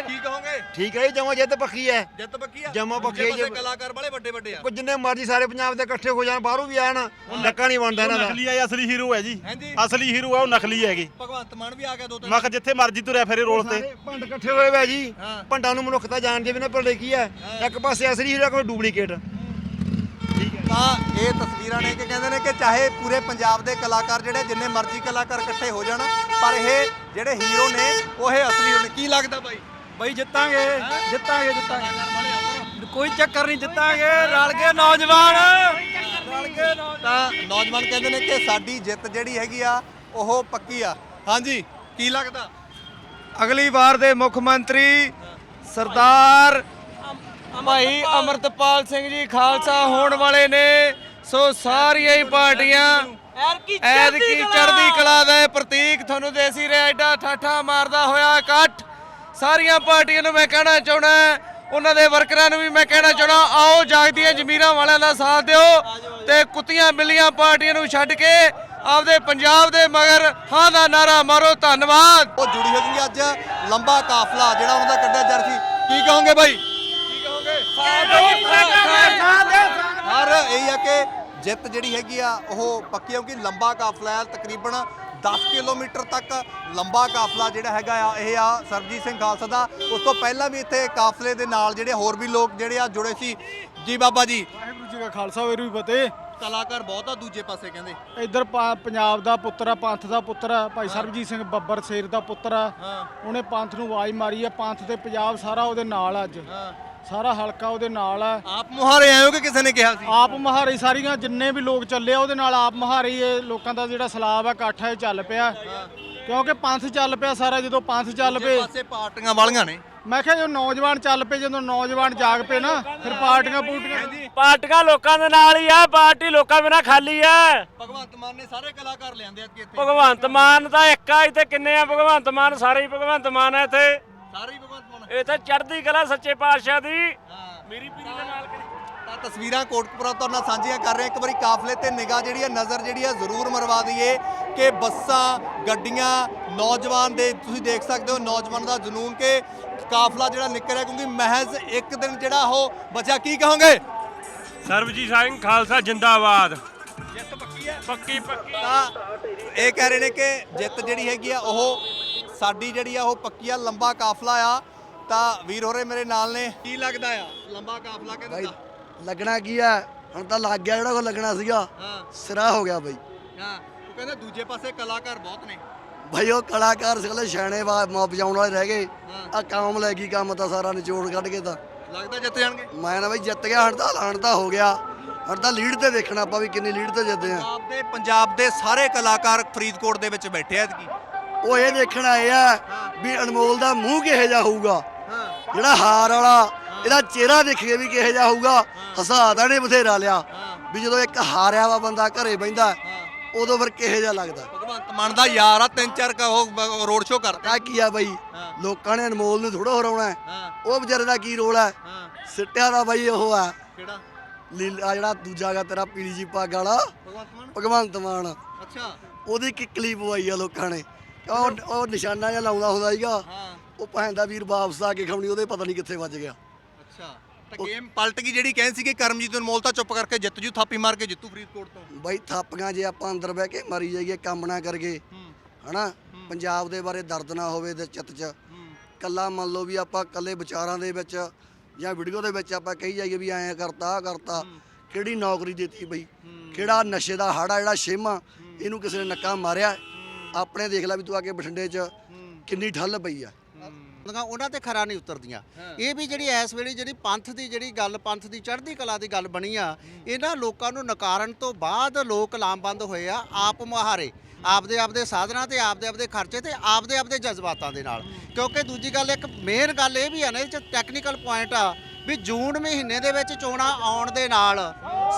ਕੀ ਕਹੋਗੇ? ਠੀਕ ਹੈ ਜਮਾ ਜਿੱਤ ਪੱਕੀ ਹੈ। ਜਿੱਤ ਪੱਕੀ ਆ। ਜਮਾਂ ਪੱਕੀ ਦੂਜੇ ਪਾਸੇ ਜੇ- ਕਲਾਕਾਰ ਬੜੇ ਵੱਡੇ ਵੱਡੇ ਆ। ਕੋਈ ਜਿੰਨੇ ਮਰਜ਼ੀ ਸਾਰੇ ਪੰਜਾਬ ਦੇ ਇਕੱਠੇ ਹੋ ਜਾਣ ਬਾਹਰੋਂ ਵੀ ਆਣ ਡੱਕਾ ਨਹੀਂ ਬਣਦਾ ਇਹਨਾਂ ਦਾ। ਨਕਲੀ ਹੈ ਅਸਲੀ ਹੀਰੋ ਹੈ ਜੀ। ਹਾਂਜੀ। ਅਸਲੀ ਹੀਰੋ ਹੈ ਉਹ ਨਕਲੀ ਹੈਗੀ। ਭਗਵੰਤ ਮਾਨ ਵੀ ਆ ਗਿਆ ਦੋ ਤਿੰਨ ਮੈਂ ਕਿਹਾ ਜਿੱਥੇ ਮਰਜ਼ੀ ਤੁਰਿਆ ਫਿਰੇ ਰੋਲ ਤੇ। ਸਾਰੇ ਭੰਡ ਇਕੱਠੇ ਹੋਏ ਵੇ ਜੀ। ਹਾਂ। ਭੰਡਾਂ ਨੂੰ ਮਨੁੱਖਤਾ ਜਾਣਦੇ ਵੀ ਨਾ ਭੰਡੇ ਕੀ ਹੈ। ਇੱਕ ਪਾਸੇ ਅਸਲੀ ਹੀਰੋ ਕੋਈ ਡੁਪਲੀਕੇਟ ਤਾਂ ਇਹ ਤਸਵੀਰਾਂ ਨੇ ਕਿ ਕਹਿੰਦੇ ਨੇ ਕਿ ਚਾਹੇ ਪੂਰੇ ਪੰਜਾਬ ਦੇ ਕਲਾਕਾਰ ਜਿਹੜੇ ਜਿੰਨੇ ਮਰਜ਼ੀ ਕਲਾਕਾਰ ਇਕੱਠੇ ਹੋ ਜਾਣ ਪਰ ਇਹ ਜਿਹੜੇ ਹੀਰੋ ਨੇ ਉਹ ਇਹ ਅਸਲੀ ਹੋਣ। ਕੀ ਲੱਗਦਾ ਬਾਈ? ਬਾਈ ਜਿੱਤਾਂਗੇ ਜਿੱਤਾਂਗੇ ਜਿੱਤਾਂਗੇ। ਕੋਈ ਚੱਕਰ ਨਹੀਂ ਜਿੱਤਾਂਗੇ। ਰਲ ਕੇ ਨੌਜਵਾਨ। ਰਲ ਕੇ ਤਾਂ ਨੌਜਵਾਨ ਕਹਿੰਦੇ ਨੇ ਕਿ ਸਾਡੀ ਜਿੱਤ ਜਿਹੜੀ ਹੈਗੀ ਆ ਉਹ ਪੱਕੀ ਆ। ਹਾਂਜੀ ਕੀ ਲੱਗਦਾ? ਅਗਲੀ ਵਾਰ ਦੇ ਮੁੱਖ ਮੰਤਰੀ ਸਰਦਾਰ ਭਾਈ ਅਮਰਤਪਾਲ ਸਿੰਘ ਜੀ ਖਾਲਸਾ ਹੋਣ ਵਾਲੇ ਨੇ। ਸੋ ਸਾਰੀਆਂ ਹੀ ਪਾਰਟੀਆਂ ਐਤਕੀ ਚੜ੍ਹਦੀ ਕਲਾ। ਦਾ ਪ੍ਰਤੀਕ ਤੁਹਾਨੂੰ ਦੇਸ ਰਿਹਾ ਐਡਾ ਠਾਠਾ ਮਾਰਦਾ ਹੋਇਆ ਇਕੱਠ। ਸਾਰੀਆਂ ਪਾਰਟੀਆਂ ਨੂੰ ਮੈਂ ਕਹਿਣਾ ਚਾਹਣਾ ਉਹਨਾਂ ਦੇ ਵਰਕਰਾਂ ਨੂੰ ਵੀ ਮੈਂ ਕਹਿਣਾ ਚਾਹਣਾ ਆਓ ਜਾਗਦੀਆਂ ਜ਼ਮੀਰਾਂ ਵਾਲਿਆਂ ਦਾ ਸਾਥ ਦਿਓ ਤੇ ਕੁੱਤੀਆਂ ਬਿੱਲੀਆਂ ਪਾਰਟੀਆਂ ਨੂੰ ਛੱਡ ਕੇ ਆਪਦੇ ਪੰਜਾਬ ਦੇ ਮਗਰ ਹਾਂ ਦਾ ਨਾਰਾ ਮਾਰੋ ਧੰਨਵਾਦ। ਉਹ ਜੁੜੀ ਹੋ ਗਈ ਅੱਜ ਲੰਬਾ ਕਾਫਲਾ ਜਿਹੜਾ ਉਹਨਾਂ ਦਾ ਕੱਢਿਆ ਜਾ ਰਹੀ ਸੀ ਕੀ ਕਹੋਗੇ ਬਾਈ? ਹਰ ਇਹ ਆ ਕਿ ਜਿੱਤ ਜਿਹੜੀ ਹੈਗੀ ਆ ਉਹ ਪੱਕੀ ਕਿਉਂਕਿ ਲੰਬਾ ਕਾਫਲਾ ਹੈ ਤਕਰੀਬਨ 10 ਕਿਲੋਮੀਟਰ ਤੱਕ ਲੰਬਾ ਕਾਫਲਾ ਜਿਹੜਾ ਹੈਗਾ ਆ ਇਹ ਆ ਸਰਬਜੀਤ ਸਿੰਘ ਖਾਲਸਾ ਦਾ। ਉਸ ਤੋਂ ਪਹਿਲਾਂ ਵੀ ਇੱਥੇ ਕਾਫਲੇ ਦੇ ਨਾਲ ਜਿਹੜੇ ਹੋਰ ਵੀ ਲੋਕ ਜਿਹੜੇ ਆ ਜੁੜੇ ਸੀ। ਜੀ ਬਾਬਾ ਜੀ। ਵਾਹਿਗੁਰੂ ਜੀ ਕਾ ਖਾਲਸਾ ਵਾਹਿਗੁਰੂ ਜੀ ਫਤਿਹ। ਕਲਾਕਾਰ ਬਹੁਤ ਆ ਦੂਜੇ ਪਾਸੇ ਕਹਿੰਦੇ। ਇੱਧਰ ਪਾ- ਪੰਜਾਬ ਦਾ ਪੁੱਤਰ ਆ ਪੰਥ ਦਾ ਪੁੱਤਰ ਆ ਭਾਈ ਸਰਬਜੀਤ ਸਿੰਘ ਬੱਬਰ ਸ਼ੇਰ ਦਾ ਪੁੱਤਰ ਆ। ਹਾਂ। ਉਹਨੇ ਪੰਥ ਨੂੰ ਆਵਾਜ਼ ਮਾਰੀ ਆ ਪੰਥ ਤੇ ਪੰਜਾਬ ਸਾਰਾ ਉਹਦੇ ਨਾਲ ਆ ਅੱਜ। ਹਾਂ। ਸਾਰਾ ਹਲਕਾ ਉਹਦੇ ਨਾਲ ਆ। ਆਪ ਮੁਹਾਰੇ ਆਏ ਹੋ ਕਿ ਕਿਸੇ ਨੇ ਕਿਹਾ ਸੀ? ਆਪ ਮਹਾਰੀ ਸਾਰੀਆਂ ਜਿੰਨੇ ਵੀ ਲੋਕ ਚੱਲੇ ਆ ਉਹਦੇ ਨਾਲ ਆਪ ਮਹਾਰੀ ਇਹ ਲੋਕਾਂ ਦਾ ਜਿਹੜਾ ਸਲਾਬ ਆ ਇਕੱਠ ਹੈ ਇਹ ਚੱਲ ਪਿਆ। ਕਿਉਂਕਿ ਪੰਥ ਚੱਲ ਪਿਆ ਸਾਰਾ ਜਦੋਂ ਪੰਥ ਚੱਲ ਪਏ। ਪਾਸੇ ਪਾਰਟੀਆਂ ਵਾਲੀਆਂ ਨੇ। ਮੈਂ ਕਿਹਾ ਜੋ ਨੌਜਵਾਨ ਚੱਲ ਪਏ ਜਦੋਂ ਨੌਜਵਾਨ ਜਾਗ ਪਏ ਨਾ ਫਿਰ ਪਾਰਟੀਆਂ ਪੂਟੀਆਂ ਪਾਰਟੀਆਂ ਲੋਕਾਂ ਦੇ ਨਾਲ ਹੀ ਆ ਪਾਰਟੀ ਲੋਕਾਂ ਬਿਨਾ ਖਾਲੀ ਆ। ਭਗਵੰਤ ਮਾਨ ਨੇ ਸਾਰੇ ਕਲਾਕਾਰ ਲਿਆਂਦੇ ਆ ਇੱਥੇ। ਭਗਵੰਤ ਮਾਨ ਤਾਂ ਇੱਕ ਆ ਇੱਥੇ ਕਿੰਨੇ ਆ? ਭਗਵੰਤ ਮਾਨ ਸਾਰੇ ਹੀ ਭਗਵੰਤ ਮਾਨ ਆ ਇੱਥੇ। ਸਾਰੇ ਹੀ ਭਗਵੰਤ ਇਹ ਤਾਂ ਚੜ੍ਹਦੀ ਕਲਾ ਸੱਚੇ ਪਾਤਸ਼ਾਹ ਦੀ। ਮੇਰੀ ਪੀਰੀ ਦੇ ਨਾਲ ਤਾਂ ਤਸਵੀਰਾਂ ਕੋਟਕਪੁਰਾ ਤੋਂ ਨਾਲ ਸਾਂਝੀਆਂ ਕਰ ਰਹੇ ਇੱਕ ਵਾਰੀ ਕਾਫਲੇ ਤੇ ਨਿਗਾਹ ਜਿਹੜੀ ਹੈ ਨਜ਼ਰ ਜਿਹੜੀ ਹੈ ਜ਼ਰੂਰ ਮਰਵਾ ਦਈਏ ਕਿ ਬੱਸਾਂ ਗੱਡੀਆਂ ਨੌਜਵਾਨ ਦੇ ਤੁਸੀਂ ਦੇਖ ਸਕਦੇ ਹੋ ਨੌਜਵਾਨ ਦਾ ਜਨੂਨ ਕਿ ਕਾਫਲਾ ਜਿਹੜਾ ਨਿਕਲ ਰਿਹਾ ਕਿਉਂਕਿ ਮਹਿਜ਼ ਇੱਕ ਦਿਨ ਜਿਹੜਾ ਉਹ ਬਚਿਆ। ਕੀ ਕਹੋਗੇ? ਸਰਬਜੀਤ ਸਿੰਘ ਖਾਲਸਾ ਜਿੰਦਾਬਾਦ। ਜਿੱਤ ਪੱਕੀ ਹੈ। ਪੱਕੀ ਪੱਕੀ। ਤਾਂ ਇਹ ਕਹਿ ਰਹੇ ਨੇ ਕਿ ਜਿੱਤ ਜਿਹੜੀ ਹੈਗੀ ਆ ਉਹ ਸਾਡੀ ਜਿਹੜੀ ਆ ਉਹ ਪੱਕੀ ਆ ਲੰਬਾ ਕਾਫਲਾ ਆ। ਤਾਂ ਵੀਰ ਹੋਰੇ ਮੇਰੇ ਨਾਲ ਨੇ। ਕੀ ਲੱਗਦਾ ਆ? ਲੰਬਾ ਕਾਫਲਾ ਕਹਿੰਦੇ? ਬਾਈ ਲੱਗਣਾ ਕੀ ਆ? ਹੁਣ ਤਾਂ ਲੱਗ ਗਿਆ ਜਿਹੜਾ ਕੋ ਲੱਗਣਾ ਸੀਗਾ। ਹਾਂ। ਸਿਰਾ ਹੋ ਗਿਆ ਬਾਈ। ਹਾਂ ਉਹ ਕਹਿੰਦੇ ਦੂਜੇ ਪਾਸੇ ਕਲਾਕਾਰ ਬਹੁਤ ਨੇ। ਭਾਈ ਉਹ ਕਲਾਕਾਰ ਸਿਕਲੇ ਛਾਣੇ ਵਾ ਮਾ ਵਜਾਉਣ ਵਾਲੇ ਰਹਿ ਗਏ। ਆ ਕਾਮ ਲੈ ਗਈ ਕੰਮ ਤਾਂ ਸਾਰਾ ਨਿਚੋੜ ਕੱਢ ਕੇ ਤਾਂ। ਲੱਗਦਾ ਜਿੱਤ ਜਾਣਗੇ? ਮੈਂ ਨਾ ਬਈ ਜਿੱਤ ਗਿਆ ਹੁਣ ਤਾਂ ਹੋ ਗਿਆ। ਹੁਣ ਤਾਂ ਲੀਡ ਤੇ ਦੇਖਣਾ ਆਪਾਂ ਵੀ ਕਿੰਨੀ ਲੀਡ ਤੇ ਜਿੱਤਦੇ ਆ। ਪੰਜਾਬ ਦੇ ਪੰਜਾਬ ਦੇ ਸਾਰੇ ਕਲਾਕਾਰ ਫਰੀਦਕੋਟ ਦੇ ਵਿੱਚ ਬੈਠੇ ਆ ਐਤਕੀ। ਉਹ ਇਹ ਦੇਖਣ ਆਏ ਆ ਵੀ ਅਨਮੋਲ ਦਾ ਮੂੰਹ ਕਿਹੋ ਜਿਹਾ ਹੋਊਗਾ। ਜਿਹੜਾ ਹਾਰ ਵਾਲਾ ਇਹਦਾ ਚਿਹਰਾ ਦੇਖ ਕੇ ਵੀ ਕਿਹੋ ਜਿਹਾ ਹੋਊਗਾ। ਹਸਾਦਾ ਨੇ ਬਥੇਰਾ ਲਿਆ। ਵੀ ਜਦੋਂ ਇੱਕ ਹਾਰਿਆ ਵਾ ਬੰਦਾ ਘਰੇ ਬੈਂਦਾ ਉਦੋਂ ਫਿਰ ਕਿਹੋ ਜਿਹਾ ਲੱਗਦਾ? ਭਗਵੰਤ ਮਾਨ ਦਾ ਯਾਰ ਆ ਤਿੰਨ ਚਾਰ ਕ ਉਹ ਰੋਡ ਸ਼ੋਅ ਕਰਦਾ। ਆ ਕੀ ਆ ਬਾਈ। ਲੋਕਾਂ ਨੇ ਅਨਮੋਲ ਨੂੰ ਥੋੜਾ ਹਰਾਉਣਾ ਉਹ ਵਿਚਾਰੇ ਦਾ ਕੀ ਰੋਲ ਹੈ? ਸਿੱਟਿਆ ਦਾ ਬਾਈ ਉਹ ਆ। ਕਿਹੜਾ? ਲੀਲਾ ਜਿਹੜਾ ਦੂਜਾ ਗਾ ਤੇਰਾ ਪੀਲੀ ਜੀ ਪੱਗ ਵਾਲਾ। ਭਗਵੰਤ ਮਾਨ? ਅੱਛਾ। ਉਹਦੀ ਕਿੱਕਲੀ ਪਵਾਈ ਆ ਲੋਕਾਂ ਨੇ। ਉਹ ਉਹ ਨਿਸ਼ਾਨਾ ਜਿਹਾ ਲਾਉਂਦਾ ਹੁੰਦਾ ਸੀਗਾ। ਉਹ ਭੈਣ ਦਾ ਵੀਰ ਵਾਪਸ ਆ ਕੇ ਖਾਉਣੀ ਉਹਦੇ ਪਤਾ ਨਹੀਂ ਕਿੱਥੇ ਵੱਜ ਗਿਆ। ਅੱਛਾ ਤਾਂ ਗੇਮ ਪਲਟ ਗਈ ਜਿਹੜੀ ਕਹਿੰਦੇ ਸੀ ਕਿ ਕਰਮਜੀਤ ਅਨਮੋਲ ਤਾਂ ਚੁੱਪ ਕਰਕੇ ਜਿੱਤ ਜੂ ਥਾਪੀ ਮਾਰ ਕੇ ਜਿੱਤੂ ਫਰੀਦਕੋਟ ਤੋਂ। ਬਾਈ ਥਾਪੀਆਂ ਜੇ ਆਪਾਂ ਅੰਦਰ ਬਹਿ ਕੇ ਮਾਰੀ ਜਾਈਏ ਕੰਮ ਨਾ ਹੂੰ। ਹਨਾ? ਪੰਜਾਬ ਦੇ ਬਾਰੇ ਦਰਦ ਨਾ ਹੋਵੇ ਤੇ ਚਿੱਤ 'ਚ। ਕੱਲਾ ਮੰਨ ਲਓ ਵੀ ਆਪਾਂ ਕੱਲੇ ਵਿਚਾਰਾਂ ਦੇ ਵਿੱਚ ਜਾਂ ਵੀਡੀਓ ਦੇ ਵਿੱਚ ਆਪਾਂ ਕਹੀ ਜਾਈਏ ਵੀ ਐਂ ਕਰਤਾ ਕਰਤਾ। ਕਿਹੜੀ ਨੌਕਰੀ ਦਿੱਤੀ ਬਈ? ਕਿਹੜਾ ਨਸ਼ੇ ਦਾ ਹਾੜਾ ਜਿਹੜਾ ਛੇਮਾ ਇਹਨੂੰ ਕਿਸੇ ਨੇ ਨੱਕਾ ਮਾਰਿਆ। ਆਪਣੇ ਦੇਖ ਲੈ ਵੀ ਤੂੰ ਆ ਕੇ ਬਠਿੰਡੇ 'ਚ ਕਿੰਨੀ ਠੱਲ ਪਈ ਆ। ਹੁੰਦੀਆਂ ਉਹਨਾਂ ਤੇ ਖਰਾ ਨਹੀਂ ਉਤਰਦੀਆਂ। ਇਹ ਵੀ ਜਿਹੜੀ ਇਸ ਵੇਲੇ ਜਿਹੜੀ ਪੰਥ ਦੀ ਜਿਹੜੀ ਗੱਲ ਪੰਥ ਦੀ ਚੜ੍ਹਦੀ ਕਲਾ ਦੀ ਗੱਲ ਬਣੀ ਆ ਇਹਨਾਂ ਲੋਕਾਂ ਨੂੰ ਨਕਾਰਨ ਤੋਂ ਬਾਅਦ ਲੋਕ ਲਾਮਬੰਦ ਹੋਏ ਆ ਆਪ ਮੁਹਾਰੇ ਆਪਦੇ ਆਪਦੇ ਸਾਧਨਾਂ ਤੇ ਆਪਦੇ ਆਪਦੇ ਖਰਚੇ ਤੇ ਆਪਦੇ ਆਪਦੇ ਜਜ਼ਬਾਤਾਂ ਦੇ ਨਾਲ। ਕਿਉਂਕਿ ਦੂਜੀ ਗੱਲ ਇੱਕ ਮੇਨ ਗੱਲ ਇਹ ਵੀ ਆ ਨਾ ਇਹ ਚ ਟੈਕਨੀਕਲ ਪੁਆਇੰਟ ਆ ਵੀ ਜੂਨ ਮਹੀਨੇ ਦੇ ਵਿੱਚ ਚੋਣਾਂ ਆਉਣ ਦੇ ਨਾਲ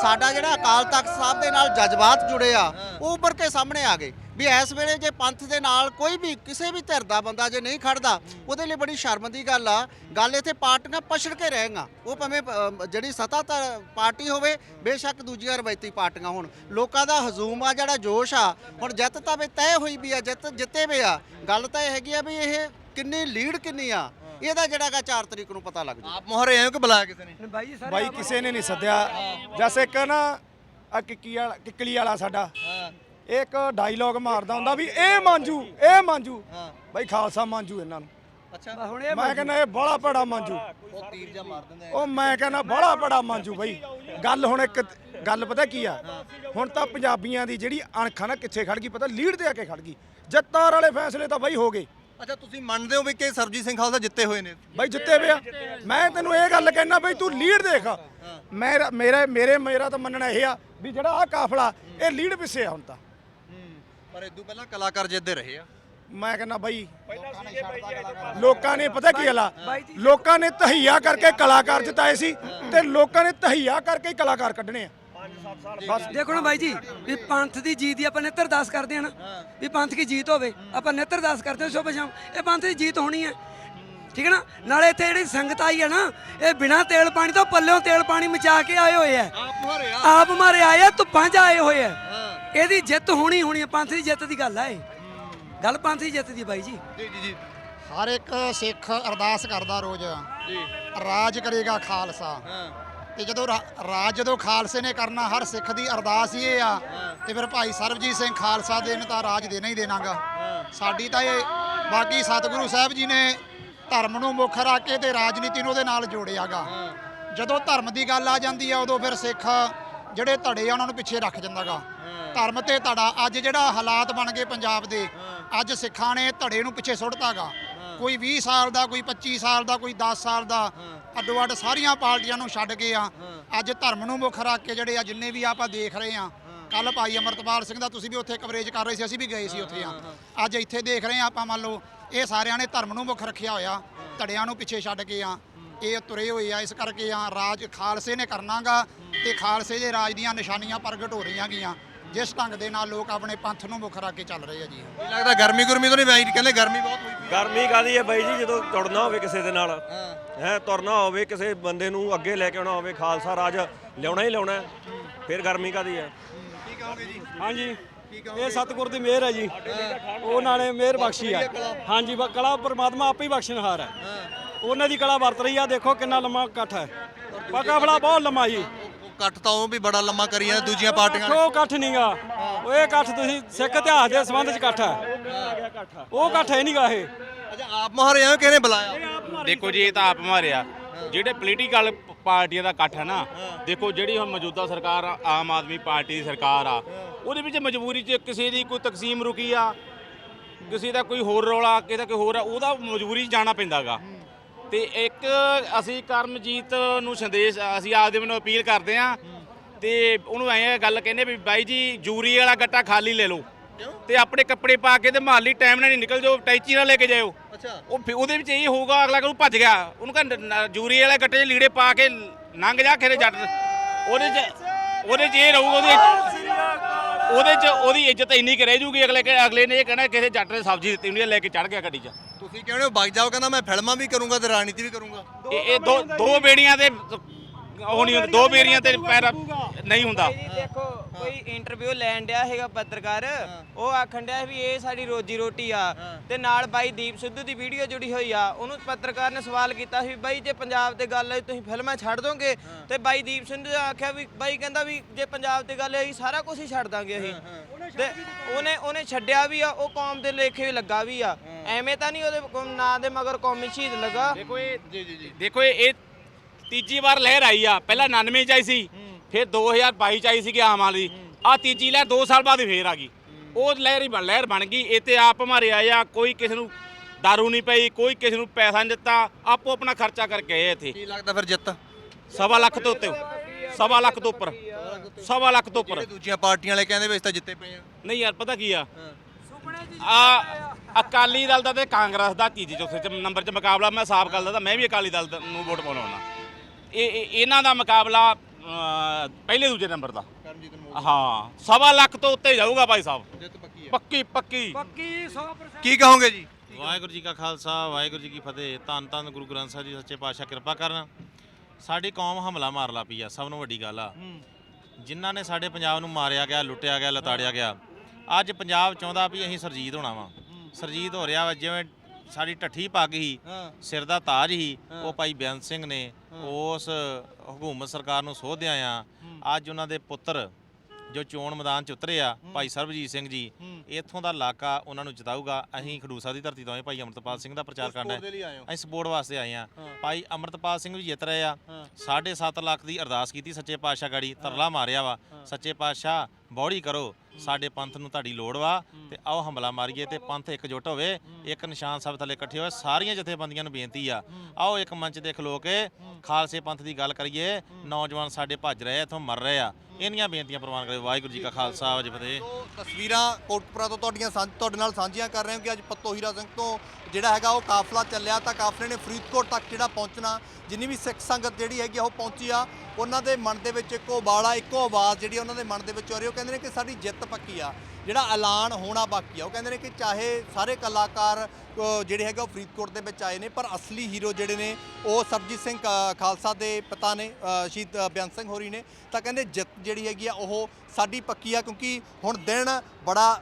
ਸਾਡਾ ਜਿਹੜਾ ਅਕਾਲ ਤਖਤ ਸਾਹਿਬ ਦੇ ਨਾਲ ਜਜ਼ਬਾਤ ਜੁੜੇ ਆ ਉਹ ਉੱਭਰ ਕੇ ਸਾਹਮਣੇ ਆ ਗਏ। ਵੀ ਇਸ ਵੇਲੇ ਜੇ ਪੰਥ ਦੇ ਨਾਲ ਕੋਈ ਵੀ ਕਿਸੇ ਵੀ ਧਿਰ ਦਾ ਬੰਦਾ ਜੇ ਨਹੀਂ ਖੜਦਾ ਉਹਦੇ ਲਈ ਬੜੀ ਸ਼ਰਮ ਦੀ ਗੱਲ ਆ। ਗੱਲ ਇੱਥੇ ਪਾਰਟੀਆਂ ਪਛੜ ਕੇ ਰਹੇਗਾ ਉਹ ਭਾਵੇਂ ਅ, ਜਿਹੜੀ ਸੱਤਾਧਰ ਪਾਰਟੀ ਹੋਵੇ ਬੇਸ਼ੱਕ ਦੂਜੀਆਂ ਰਵਾਇਤੀ ਪਾਰਟੀਆਂ ਹੋਣ। ਲੋਕਾਂ ਦਾ ਹਜ਼ੂਮ ਆ ਜਿਹੜਾ ਜੋਸ਼ ਆ ਹੁਣ ਜਿੱਤ ਤਾਂ ਵੀ ਤੈਅ ਹੋਈ ਵੀ ਆ ਜਿੱਤ ਜਿੱਤੇ ਵੀ ਆ। ਗੱਲ ਤਾਂ ਇਹ ਹੈਗੀ ਆ ਵੀ ਇਹ ਕਿੰਨੀ ਲੀਡ ਕਿੰਨੀ ਆ ਇਹਦਾ ਜਿਹੜਾ ਗਾ 4 ਤਰੀਕ ਨੂੰ ਪਤਾ ਲੱਗ ਜੂ ਆਪ ਮੁਹਾਰੇ ਆਏ ਹੋ ਕਿ ਬੁਲਾਇਆ ਕਿਸੇ ਨੇ? ਬਾਈ ਕਿਸੇ ਨੇ ਨਹੀਂ ਸੱਦਿਆ। ਜੈਸੇ ਇੱਕ ਨਾ ਆ ਕਿੱਕੀ ਵਾਲਾ ਕਿੱਕਲੀ ਵਾਲਾ ਸਾਡਾ। ਹਾਂ। ਇੱਕ ਡਾਇਲੌਗ ਮਾਰਦਾ ਹੁੰਦਾ ਵੀ ਇਹ ਮਾਂਜੂ ਇਹ ਮਾਂਜੂ। ਹਾਂ। ਬਾਈ ਖਾਲਸਾ ਮਾਂਜੂ ਇਹਨਾਂ ਨੂੰ। ਅੱਛਾ। ਮੈਂ ਕਹਿੰਦਾ ਇਹ ਬੜਾ ਬੜਾ ਮਾਂਜੂ। ਉਹ ਤੀਰ ਜਾ ਮਾਰ ਦਿੰਦੇ ਉਹ ਮੈਂ ਕਹਿੰਦਾ ਬੜਾ ਬੜਾ ਮਾਂਜੂ ਬਾਈ। ਗੱਲ ਹੁਣ ਇੱਕ ਗੱਲ ਪਤਾ ਕੀ ਆ? ਹੁਣ ਤਾਂ ਪੰਜਾਬੀਆਂ ਦੀ ਜਿਹੜੀ ਅਣਖ ਆ ਨਾ ਕਿੱਥੇ ਖੜ ਗਈ? ਪਤਾ ਲੀਡ ਤੇ ਆ ਕੇ ਖੜ ਗਈ। ਜੱਤਾਰ ਵਾਲੇ ਫੈਸਲੇ ਤਾਂ ਬਾਈ ਹੋ ਗਏ। ਅੱਛਾ ਤੁਸੀਂ ਮੰਨਦੇ ਹੋ ਵੀ ਕਿ ਸਰਬਜੀਤ ਸਿੰਘ ਖਾਲਸਾ ਜਿੱਤੇ ਹੋਏ ਨੇ? ਬਾਈ ਜਿੱਤੇ ਪਿਆ ਮੈਂ ਤੈਨੂੰ ਇਹ ਗੱਲ ਕਹਿਣਾ ਬਈ ਤੂੰ ਲੀਡ ਦੇਖ। ਮੇਰਾ ਮੇਰੇ ਮੇਰੇ ਮੇਰਾ ਤਾਂ ਮੰਨਣਾ ਇਹ ਆ ਵੀ ਜਿਹੜਾ ਆ ਕਾਫਲਾ ਇਹ ਲੀਡ ਪਿੱਛੇ ਆ ਹੁਣ ਤਾਂ। ਪਰ ਇਦੋਂ ਪਹਿਲਾਂ ਕਲਾਕਾਰ ਜਿੱਤਦੇ ਰਹੇ ਆ। ਮੈਂ ਕਹਿੰਦਾ ਬਾਈ ਲੋਕਾਂ ਨੇ ਪਤਾ ਕੀ ਹਲਾ ਲੋਕਾਂ ਨੇ ਤਹਈਆ ਕਰਕੇ ਕਲਾਕਾਰ ਜਿਤਾਏ ਸੀ ਤੇ ਲੋਕਾਂ ਨੇ ਤਹਈਆ ਕਰਕੇ ਹੀ ਕਲਾਕਾਰ ਕੱਢਣੇ ਆ। ਬਸ ਦੇਖੋ ਨਾ ਬਾਈ ਜੀ ਵੀ ਪੰਥ ਦੀ ਜੀਤ ਦੀ ਆਪਾਂ ਨਿੱਤਰ ਅਰਦਾਸ ਕਰਦੇ ਹਾਂ ਨਾ ਵੀ ਪੰਥ ਦੀ ਜੀਤ ਹੋਵੇ ਆਪਾਂ ਨਿੱਤਰ ਅਰਦਾਸ ਕਰਦੇ ਹਾਂ ਸ਼ੁਭ ਸ਼ਾਮ ਇਹ ਪੰਥ ਦੀ ਜੀਤ ਹੋਣੀ ਹੈ। ਠੀਕ ਹੈ ਨਾ? ਨਾਲੇ ਇੱਥੇ ਜਿਹੜੀ ਸੰਗਤ ਆਈ ਹੈ ਨਾ ਇਹ ਬਿਨਾ ਤੇਲ ਪਾਣੀ ਤੋਂ ਪੱਲਿਓਂ ਤੇਲ ਪਾਣੀ ਮਚਾ ਕੇ ਆਏ ਹੋਏ ਆ ਆਪ ਮੁਹਾਰੇ ਆ। ਆਪ ਮਾਰੇ ਆਏ ਆ ਧੁੱਪਾਂ 'ਚ ਆਏ ਹੋਏ ਆ ਇਹਦੀ ਜਿੱਤ ਹੋਣੀ ਹੋਣੀ ਹੈ ਪੰਥ ਦੀ ਜਿੱਤ ਦੀ ਗੱਲ ਹੈ ਇਹ। ਗੱਲ ਪੰਥ ਦੀ ਜਿੱਤ ਦੀ ਬਾਈ ਜੀ। ਜੀ ਜੀ ਜੀ। ਹਰ ਇੱਕ ਸਿੱਖ ਅਰਦਾਸ ਕਰਦਾ ਰੋਜ਼। ਜੀ। ਰਾਜ ਕਰੇਗਾ ਖਾਲਸਾ। ਹਾਂ। ਤੇ ਜਦੋਂ ਰਾ- ਰਾਜ ਜਦੋਂ ਖਾਲਸੇ ਨੇ ਕਰਨਾ, ਹਰ ਸਿੱਖ ਦੀ ਅਰਦਾਸ ਹੀ ਇਹ ਆ, ਤੇ ਫਿਰ ਭਾਈ ਸਰਬਜੀਤ ਸਿੰਘ ਖਾਲਸਾ ਦੇ ਨੂੰ ਤਾਂ ਰਾਜ ਦੇਣਾ ਹੀ ਦੇਣਾਗਾ। ਸਾਡੀ ਤਾਂ ਇਹ, ਬਾਕੀ ਸਤਿਗੁਰੂ ਸਾਹਿਬ ਜੀ ਨੇ ਧਰਮ ਨੂੰ ਮੁੱਖ ਰੱਖ ਕੇ ਤੇ ਰਾਜਨੀਤੀ ਨੂੰ ਉਹਦੇ ਨਾਲ ਜੋੜਿਆਗਾ। ਜਦੋਂ ਧਰਮ ਦੀ ਗੱਲ ਆ ਜਾਂਦੀ ਆ, ਉਦੋਂ ਫਿਰ ਸਿੱਖ ਜਿਹੜੇ ਧੜੇ ਆ, ਉਹਨਾਂ ਨੂੰ ਪਿੱਛੇ ਰੱਖ ਜਾਂਦਾਗਾ। ਧਰਮ ਤੇ ਧੜਾ, ਅੱਜ ਜਿਹੜਾ ਹਾਲਾਤ ਬਣ ਗਏ ਪੰਜਾਬ ਦੇ, ਅੱਜ ਸਿੱਖਾਂ ਨੇ ਧੜੇ ਨੂੰ ਪਿੱਛੇ ਸੁੱਟਤਾਗਾ। ਕੋਈ 20 ਸਾਲ ਦਾ, ਕੋਈ 25 ਸਾਲ ਦਾ, ਕੋਈ 10 ਸਾਲ ਦਾ ਅੱਡੋ ਅੱਡ ਸਾਰੀਆਂ ਪਾਰਟੀਆਂ ਨੂੰ ਛੱਡ ਕੇ ਆ। ਅੱਜ ਧਰਮ ਨੂੰ ਮੁੱਖ ਰੱਖ ਕੇ ਜਿਹੜੇ ਆ ਜਿੰਨੇ ਵੀ ਆਪਾਂ ਦੇਖ ਰਹੇ ਆ ਕੱਲ ਭਾਈ ਅਮਰਤਪਾਲ ਸਿੰਘ ਦਾ ਤੁਸੀਂ ਵੀ ਉੱਥੇ ਕਵਰੇਜ ਕਰ ਰਹੇ ਸੀ ਅਸੀਂ ਵੀ ਗਏ ਸੀ ਉੱਥੇ ਆ। ਅੱਜ ਇੱਥੇ ਦੇਖ ਰਹੇ ਆ ਆਪਾਂ ਮੰਨ ਲਓ ਇਹ ਸਾਰਿਆਂ ਨੇ ਧਰਮ ਨੂੰ ਮੁੱਖ ਰੱਖਿਆ ਹੋਇਆ ਧੜਿਆਂ ਨੂੰ ਪਿੱਛੇ ਛੱਡ ਕੇ ਆ। ਇਹ ਤੁਰੇ ਹੋਏ ਆ ਇਸ ਕਰਕੇ ਆ ਰਾਜ ਖਾਲਸੇ ਨੇ ਕਰਨਾਗਾ ਤੇ ਖਾਲਸੇ ਦੇ ਰਾਜ ਦੀਆਂ ਨਿਸ਼ਾਨੀਆਂ ਪ੍ਰਗਟ ਹੋ ਰਹੀਆਂ ਗੀਆਂ। ਜਿਸ ਢੰਗ ਦੇ ਨਾਲ ਲੋਕ ਆਪਣੇ ਪੰਥ ਨੂੰ ਮੁੱਖ ਰੱਖ ਕੇ ਚੱਲ ਰਹੇ ਆ ਜੀ। ਲੱਗਦਾ ਗਰਮੀ ਗੁਰਮੀ ਤੋਂ ਨਹੀਂ ਬਾਈ? ਕਹਿੰਦੇ ਗਰਮੀ ਬਹੁਤ ਹੋਈ ਪਈ। ਗਰਮੀ ਕਾਦੀ ਹੈ ਬਾਈ ਜੀ? ਜਦੋਂ ਤੁਰਨਾ ਹੋਵੇ ਕਿਸੇ ਦੇ ਨਾਲ। ਹੈ। ਤੁਰਨਾ ਹੋਵੇ ਕਿਸੇ ਬੰਦੇ ਨੂੰ ਅੱਗੇ ਲੈ ਕੇ ਆਉਣਾ ਹੋਵੇ ਖਾਲਸਾ ਰਾਜ ਲਿਆਉਣਾ ਹੀ ਲਿਆਉਣਾ ਹੈ। ਫਿਰ ਗਰਮੀ ਕਾਦੀ ਹੈ ਕੀ ਕਹੋਗੇ ਜੀ? ਹਾਂਜੀ। ਇਹ ਸਤਿਗੁਰ ਦੀ ਮਿਹਰ ਹੈ ਜੀ। ਉਹਨਾਂ ਨੇ ਮਿਹਰ ਬਖਸ਼ੀ ਹੈ ਹਾਂਜੀ ਬ- ਕਲਾ ਪਰਮਾਤਮਾ ਆਪੇ ਹੀ ਬਖਸ਼ਣਹਾਰ ਹੈ। ਉਹਨਾਂ ਦੀ ਕਲਾ ਵਰਤ ਰਹੀ ਆ। ਦੇਖੋ ਕਿੰਨਾ ਲੰਮਾ ਇਕੱਠ ਹੈ। ਪੱਕਾ ਫਲਾ ਬਹੁਤ ਲੰਮਾ ਜੀ। ਕੱਟ ਤਾਂ ਉਹ ਵੀ ਬੜਾ ਲੰਮਾ ਕਰੀ ਜਾਂਦੇ ਦੂਜੀਆਂ ਪਾਰਟੀਆਂ ਨੇ ਉਹ ਇਕੱਠ ਨਹੀਂਗਾ ਉਹ ਇਹ ਇਕੱਠ ਤੁਸੀਂ ਸਿੱਖ ਇਤਿਹਾਸ ਦੇ ਸੰਬੰਧ ਚ ਇਕੱਠ ਹੈ। ਉਹ ਇਕੱਠ ਹੈ ਨਹੀਂਗਾ ਇਹ। ਅੱਛਾ ਆਪ ਮਹਾਰੇ ਆ ਕਿਹਨੇ ਬੁਲਾਇਆ? ਦੇਖੋ ਜੀ ਇਹ ਤਾਂ ਆਪ ਮਾਰਿਆ ਜਿਹੜੇ ਪੋਲੀਟੀਕਲ ਪਾਰਟੀਆਂ ਦਾ ਇਕੱਠ ਹੈ ਨਾ ਦੇਖੋ ਜਿਹੜੀ ਹੁਣ ਮੌਜੂਦਾ ਸਰਕਾਰ ਆ, ਆਮ ਆਦਮੀ ਪਾਰਟੀ ਦੀ ਸਰਕਾਰ ਆ ਉਹਦੇ ਵਿੱਚ ਮਜਬੂਰੀ 'ਚ ਕਿਸੇ ਦੀ ਕੋਈ ਤਕਸੀਮ ਰੁਕੀ ਆ ਕਿਸੇ ਦਾ ਕੋਈ ਹੋਰ ਰੌਲਾ ਕਿਸੇ ਦਾ ਕੋਈ ਹੋਰ ਆ ਉਹਦਾ ਮਜਬੂਰੀ 'ਚ ਜਾਣਾ ਪੈਂਦਾਗਾ ਤੇ ਇੱਕ ਅਸੀਂ ਕਰਮਜੀਤ ਨੂੰ ਸੰਦੇਸ਼ ਅਸੀਂ ਆਪਦੇ ਵੱਲੋਂ ਅਪੀਲ ਕਰਦੇ ਆ ਤੇ ਉਹਨੂੰ ਐਂ ਗੱਲ ਕਹਿੰਦੇ ਵੀ ਬਾਈ ਜੀ ਜੂਰੀ ਵਾਲਾ ਗੱਟਾ ਖਾਲੀ ਲੈ ਲਓ। ਤੇ ਆਪਣੇ ਕੱਪੜੇ ਪਾ ਕੇ ਤੇ ਮਾਲੀ ਟਾਈਮ ਨਾਲ ਨਹੀਂ ਨਿਕਲ ਜਾਓ ਟੈਚੀ ਨਾਲ ਲੈ ਕੇ ਜਾਇਓ। ਅੱਛਾ। ਉਹ ਫਿਰ ਉਹਦੇ ਵਿੱਚ ਇਹ ਹੋਊਗਾ ਅਗਲਾ ਕਹੂ ਭੱਜ ਗਿਆ। ਉਹਨੂੰ ਕਹਿੰਦਾ ਜੂਰੀ ਵਾਲੇ ਗੱਟੇ 'ਚ ਲੀੜੇ ਪਾ ਕੇ ਲੰਘ ਜਾ ਖੇਰੇ ਜੱਟ ਉਹਦੇ 'ਚ ਉਹਦੇ 'ਚ ਇਹ ਰਹੂਗਾ ਉਹਦੇ ਉਹਦੇ 'ਚ ਉਹਦੀ ਇੱਜ਼ਤ ਇੰਨੀ ਕਿ ਰਹਿ ਜੂਗੀ ਅਗਲੇ ਅਗਲੇ ਨੇ ਇਹ ਕਹਿਣਾ ਕਿਸੇ ਜੱਟ ਨੇ ਸਬਜ਼ੀ ਦਿੱਤੀ ਹੁੰਦੀ ਲੈ ਕੇ ਚੜ ਗਿਆ ਗੱਡੀ 'ਚ। ਤੁਸੀਂ ਕਹਿੰਦੇ ਹੋ ਬਾਗ ਜਾਓ ਕਹਿੰਦਾ ਮੈਂ ਫਿਲਮਾਂ ਵੀ ਕਰੂੰਗਾ ਤੇ ਰਾਜਨੀਤੀ ਵੀ ਕਰੂੰਗਾ। ਇਹ ਇਹ ਦੋ ਦੋ ਬੇੜੀਆਂ ਤੇ ਉਹ ਨਹੀਂ ਹੁੰਦੀ ਦੋ ਬੇੜੀਆਂ ਤੇ ਪੈਰ ਨਹੀਂ ਹੁੰਦਾ। ਜੀ ਦੇਖੋ ਕੋਈ ਇੰਟਰਵਿਊ ਲੈਣ ਡਿਆ ਹੈਗਾ ਪੱਤਰਕਾਰ ਉਹ ਆਖਣ ਡਿਆ ਵੀ ਇਹ ਸਾਡੀ ਰੋਜੀ ਰੋਟੀ ਆ। ਤੇ ਨਾਲ ਬਾਈ ਦੀਪ ਸਿੱਧੂ ਦੀ ਵੀਡੀਓ ਜੁੜੀ ਹੋਈ ਆ ਉਹਨੂੰ ਪੱਤਰਕਾਰ ਨੇ ਸਵਾਲ ਕੀਤਾ ਸੀ ਬਾਈ ਜੇ ਪੰਜਾਬ ਤੇ ਗੱਲ ਆਈ ਤੁਸੀਂ ਫਿਲਮਾਂ ਛੱਡ ਦੋਗੇ? ਤੇ ਬਾਈ ਦੀਪ ਸਿੱਧੂ ਨੇ ਆਖਿਆ ਵੀ ਬਾਈ ਕਹਿੰਦਾ ਵੀ ਜੇ ਪੰਜਾਬ ਤੇ ਗੱਲ ਆਈ ਸਾਰਾ ਕੁਝ ਹੀ ਛੱਡ ਦਾਂਗੇ ਅਸੀਂ। ਤੇ ਉਹਨੇ ਉਹਨੇ ਛੱਡਿਆ ਵੀ ਆ ਉਹ ਕੌਮ ਦੇ ਲੇਖੇ ਵੀ ਲੱਗਾ ਵੀ ਆ। ਐਵੇਂ ਤਾਂ ਨਹੀਂ ਉਹਦੇ ਨਾਂ ਦੇ ਮਗਰ ਕੌਮੀ ਸ਼ਹੀਦ ਲੱਗਾ। ਦੇਖੋ ਇਹ ਜੀ ਜੀ ਜੀ। ਦੇਖੋ ਇਹ ਇਹ ਤੀਜੀ ਵਾਰ ਲਹਿਰ ਆਈ ਆ। ਪਹਿਲਾਂ 99 ਚ ਆਈ ਸੀ ਫਿਰ 2022 ਚ ਆਈ ਸੀ ਕਿ ਆਮ ਆਦਮੀ। ਆ ਤੀਜੀ ਲਹਿਰ 2 ਸਾਲ ਬਾਅਦ ਫੇਰ ਆ ਗਈ। ਉਹ ਲਹਿਰ ਹੀ ਬਣ ਲਹਿਰ ਬਣ ਗਈ। ਇਹ ਤੇ ਆਪ ਮਾਰੇ ਆਏ ਆ। ਕੋਈ ਕਿਸੇ ਨੂੰ ਦਾਰੂ ਨਹੀਂ ਪਈ ਕੋਈ ਕਿਸੇ ਨੂੰ ਪੈਸਾ ਨਹੀਂ ਦਿੱਤਾ। ਆਪੋ ਆਪਣਾ ਖਰਚਾ ਕਰਕੇ ਆਏ ਇੱਥੇ। ਕੀ ਲੱਗਦਾ ਫਿਰ ਜਿੱਤ? ਸਵਾ ਲੱਖ ਤੋਂ ਉੱਤੇ। ਸਵਾ ਲੱਖ ਤੋਂ ਉੱਪਰ। ਸਵਾ ਲੱਖ ਤੋਂ ਉੱਪਰ। ਜਿਹੜੇ ਦੂਜੀਆਂ ਪਾਰਟੀਆਂ ਵਾਲੇ ਕਹਿੰਦੇ ਵੀ ਅਸੀਂ ਤਾਂ ਜਿੱਤੇ ਪਏ ਆ। ਨਹੀਂ ਯਾਰ ਪਤਾ ਕੀ ਆ? ਆ ਅਕਾਲੀ ਦਲ ਦਾ ਤੇ ਕਾਂਗਰਸ ਦਾ ਤੀਜੇ ਚੌਥੇ ਚ ਨੰਬਰ 'ਚ ਮੁਕਾਬਲਾ ਮੈਂ ਸਾਫ਼ ਗੱਲ ਦੱਸਦਾ ਮੈਂ ਵੀ ਅਕਾਲੀ ਦਲ ਦਾ- ਨੂੰ ਵੋਟ ਪਾਉਣਾ ਹੁੰਦਾ। ਇਹ ਇਹ- ਇਹਨਾਂ ਦਾ ਮੁਕਾਬਲਾ ਅਹ, ਪਹਿਲੇ ਦੂਜੇ ਨੰਬਰ ਦਾ। ਹਾਂ ਸਵਾ ਲੱਖ ਤੋਂ ਉੱਤੇ ਜਾਊਗਾ ਭਾਈ ਸਾਹਿਬ। ਜਿੱਤ ਪੱਕੀ ਪੱਕੀ ਪੱਕੀ। ਕੀ ਕਹੋਗੇ ਜੀ? ਵਾਹਿਗੁਰੂ ਜੀ ਕਾ ਖਾਲਸਾ ਵਾਹਿਗੁਰੂ ਜੀ ਕੀ ਫਤਿਹ। ਧੰਨ ਧੰਨ ਗੁਰੂ ਗ੍ਰੰਥ ਸਾਹਿਬ ਜੀ ਸੱਚੇ ਪਾਤਸ਼ਾਹ ਕਿਰਪਾ ਕਰਨ। ਸਾਡੀ ਕੌਮ ਹਮਲਾ ਮਾਰ ਲਾ ਪਈ ਆ ਸਭ ਨੂੰ ਵੱਡੀ ਗੱਲ ਆ। ਜਿਨ੍ਹਾਂ ਨੇ ਸਾਡੇ ਪੰਜਾਬ ਨੂੰ ਮਾਰਿਆ ਗਿਆ ਲੁੱਟਿਆ ਗਿਆ ਲਤਾੜਿਆ ਗਿਆ ਅੱਜ ਪੰਜਾਬ ਚਾਹੁੰਦਾ ਵੀ ਅਸੀਂ ਸਰਜੀਤ ਹੋਣਾ ਵਾ। ਸਰਜੀਤ ਹੋ ਰਿਹਾ ਵਾ ਜਿਵੇਂ ਸਾਡੀ ਢੱਠੀ ਪੱਗ ਹੀ ਸਿਰ ਦਾ ਤਾਜ ਹੀ ਉਹ ਭਾਈ ਬੇਅੰਤ ਸਿੰਘ ਨੇ ਉਸ ਹਕੂਮਤ ਸਰਕਾਰ ਨੂੰ ਸੋਧਿਆ ਆ। ਅੱਜ ਉਹਨਾਂ ਦੇ ਪੁੱਤਰ ਜੋ ਚੋਣ ਮੈਦਾਨ ਚ ਉਤਰੇ ਆ ਭਾਈ ਸਰਬਜੀਤ ਸਿੰਘ ਜੀ ਇੱਥੋਂ ਦਾ ਇਲਾਕਾ ਉਹਨਾਂ ਨੂੰ ਜਿਤਾਊਗਾ। ਅਸੀਂ ਖਡੂਸਾ ਦੀ ਧਰਤੀ ਤੋਂ ਆਏ ਭਾਈ ਅਮਰਤਪਾਲ ਸਿੰਘ ਦਾ ਪ੍ਰਚਾਰ ਕਰਨਾ ਆਏ ਅਸੀਂ ਸਪੋਰਟ ਵਾਸਤੇ ਆਏ ਆ ਭਾਈ ਅਮਰਤਪਾਲ ਸਿੰਘ ਵੀ ਜਿੱਤ ਰਹੇ ਆ। 7.5 ਲੱਖ ਦੀ ਅਰਦਾਸ ਕੀਤੀ ਸੱਚੇ ਪਾਤਸ਼ਾਹ ਗਾੜੀ ਤਰਲਾ ਮਾਰਿਆ ਵਾ। ਸੱਚੇ ਪਾਤਸ਼ਾਹ ਬੌੜੀ ਕਰੋ। ਸਾਡੇ ਪੰਥ ਨੂੰ ਤੁਹਾਡੀ ਲੋੜ ਵਾ ਤੇ ਆਓ ਹਮਲਾ ਮਾਰੀਏ ਤੇ ਪੰਥ ਇਕਜੁੱਟ ਹੋਵੇ, ਇੱਕ ਨਿਸ਼ਾਨ ਸਾਹਿਬ ਥੱਲੇ ਇਕੱਠੇ ਹੋਏ, ਸਾਰੀਆਂ ਜਥੇਬੰਦੀਆਂ ਨੂੰ ਬੇਨਤੀ ਆ। ਆਓ ਇੱਕ ਮੰਚ ਤੇ ਖਲੋ ਕੇ ਖਾਲਸੇ ਪੰਥ ਦੀ ਗੱਲ ਕਰੀਏ, ਨੌਜਵਾਨ ਸਾਡੇ ਭੱਜ ਰਹੇ ਆ, ਇੱਥੋਂ ਮਰ ਰਹੇ ਆ। ਇਹਨੀਆਂ ਬੇਨਤੀਆਂ ਪ੍ਰਵਾਨ ਕਰੇ ਵਾਹਿਗੁਰੂ ਜੀ ਕਾ ਖਾਲਸਾ, ਵਾਹਿਗੁਰੂ ਜੀ ਕੀ ਫਤਿਹ। ਤਸਵੀਰਾਂ ਕੋਟਪੁਰਾ ਤੋਂ ਤੁਹਾਡੀਆਂ ਸਾਂਝ ਤੁਹਾਡੇ ਨਾਲ ਸਾਂਝੀਆਂ ਕਰ ਰਹੇ ਹਾਂ ਕਿ ਅੱਜ ਪੱਤੋ ਹੀਰਾ ਸਿੰਘ ਤੋਂ ਜਿਹੜਾ ਹੈਗਾ ਉਹ ਕਾਫਲਾ ਚੱਲਿਆ ਤਾਂ ਕਾਫਲੇ ਨੇ ਫਰੀਦਕੋਟ ਤੱਕ ਜਿਹੜਾ ਪਹੁੰਚਣਾ, ਜਿੰਨੀ ਵੀ ਸਿੱਖ ਸੰਗਤ ਜਿਹੜੀ ਹੈਗੀ ਆ ਉਹ ਪਹੁੰਚੀ ਆ। ਉਹਨਾਂ ਦੇ ਮਨ ਦੇ ਵਿੱਚ ਇੱਕੋ ਬਾਲਾ ਇੱਕੋ ਆਵਾਜ਼ ਜਿਹੜੀ ਉਹਨਾਂ ਦੇ ਮਨ ਦੇ ਵਿੱਚ ਹੋ ਰਹੀ ਉਹ ਕਹਿੰਦੇ ਨੇ ਕਿ ਸਾਡੀ ਜਿੱਤ ਪੱਕੀ ਆ। ਜਿਹੜਾ ਐਲਾਨ ਹੋਣਾ ਬਾਕੀ ਆ ਉਹ ਕਹਿੰਦੇ ਨੇ ਕਿ ਚਾਹੇ ਸਾਰੇ ਕਲਾਕਾਰ ਜਿਹੜੇ ਹੈਗੇ ਉਹ ਫਰੀਦਕੋਟ ਦੇ ਵਿੱਚ ਆਏ ਨੇ ਪਰ ਅਸਲੀ ਹੀਰੋ ਜਿਹੜੇ ਨੇ ਉਹ ਸਰਬਜੀਤ ਸਿੰਘ ਅ, ਖਾਲਸਾ ਦੇ ਪਿਤਾ ਨੇ ਸ਼ਹੀਦ ਅ, ਬੇਅੰਤ ਸਿੰਘ ਹੋਰੀ ਨੇ। ਤਾਂ ਕਹਿੰਦੇ ਜਿੱਤ ਜਿਹੜੀ ਹੈਗੀ ਆ ਉਹ ਸਾਡੀ ਪੱਕੀ ਆ ਕਿਉਂਕਿ ਹੁਣ ਦਿਨ ਬੜਾ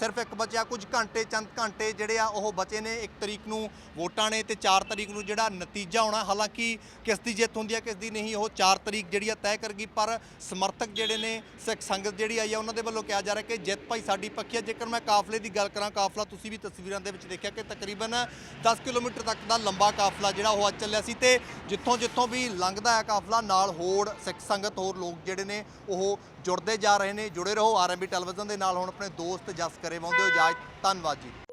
ਸਿਰਫ ਇੱਕ ਬਚਿਆ ਕੁਝ ਘੰਟੇ ਚੰਦ ਘੰਟੇ ਜਿਹੜੇ ਆ ਉਹ ਬਚੇ ਨੇ। ਇੱਕ ਤਰੀਕ ਨੂੰ ਵੋਟਾਂ ਨੇ ਤੇ 4 ਤਰੀਕ ਨੂੰ ਜਿਹੜਾ ਨਤੀਜਾ ਆਉਣਾ ਹਾਲਾਂਕਿ ਕਿਸ ਦੀ ਜਿੱਤ ਹੁੰਦੀ ਆ ਕਿਸ ਦੀ ਨਹੀਂ ਉਹ 4 ਤਰੀਕ ਜਿਹੜੀ ਆ ਤੈਅ ਕਰਗੀ ਪਰ ਸਮਰਥਕ ਜਿਹੜੇ ਨੇ ਸਿੱਖ ਸੰਗਤ ਜਿਹੜੀ ਆਈ ਆ ਉਹਨਾਂ ਦੇ ਵੱਲੋਂ ਕਿਹਾ ਜਾ ਰਿਹਾ ਕਿ ਜਿੱਤ ਭਾਈ ਸਾਡੀ ਪੱਖੀ ਹੈ। ਜੇਕਰ ਮੈਂ ਕਾਫਲੇ ਦੀ ਗੱਲ ਕਰਾਂ, ਕਾਫਲਾ ਤੁਸੀਂ ਵੀ ਤਸਵੀਰਾਂ ਦੇ ਵਿੱਚ ਦੇਖਿਆ ਕਿ ਤਕਰੀਬਨ 10 ਕਿਲੋਮੀਟਰ ਤੱਕ ਦਾ ਲੰਬਾ ਕਾਫਲਾ ਜਿਹੜਾ ਉਹ ਅੱਜ ਚੱਲਿਆ ਸੀ ਤੇ ਜਿੱਥੋਂ ਜਿੱਥੋਂ ਵੀ ਲੰਘਦਾ ਹੈ ਕਾਫਲਾ, ਨਾਲ ਹੋਰ ਸਿੱਖ ਸੰਗਤ, ਹੋਰ ਲੋਕ ਜਿਹੜੇ ਨੇ ਉਹ ਜੁੜਦੇ ਜਾ ਰਹੇ ਨੇ। ਜੁੜੇ ਰਹੋ ਆਰਐਮਬੀ ਟੈਲੀਵਿਜ਼ਨ ਦੇ ਨਾਲ। ਹੁਣ ਆਪਣੇ ਦੋਸਤ ਜਸ ਕਰੇ ਵਾਉਂਦੇ ਹੋ। ਇਜਾਜ਼ਤ, ਧੰਨਵਾਦ ਜੀ।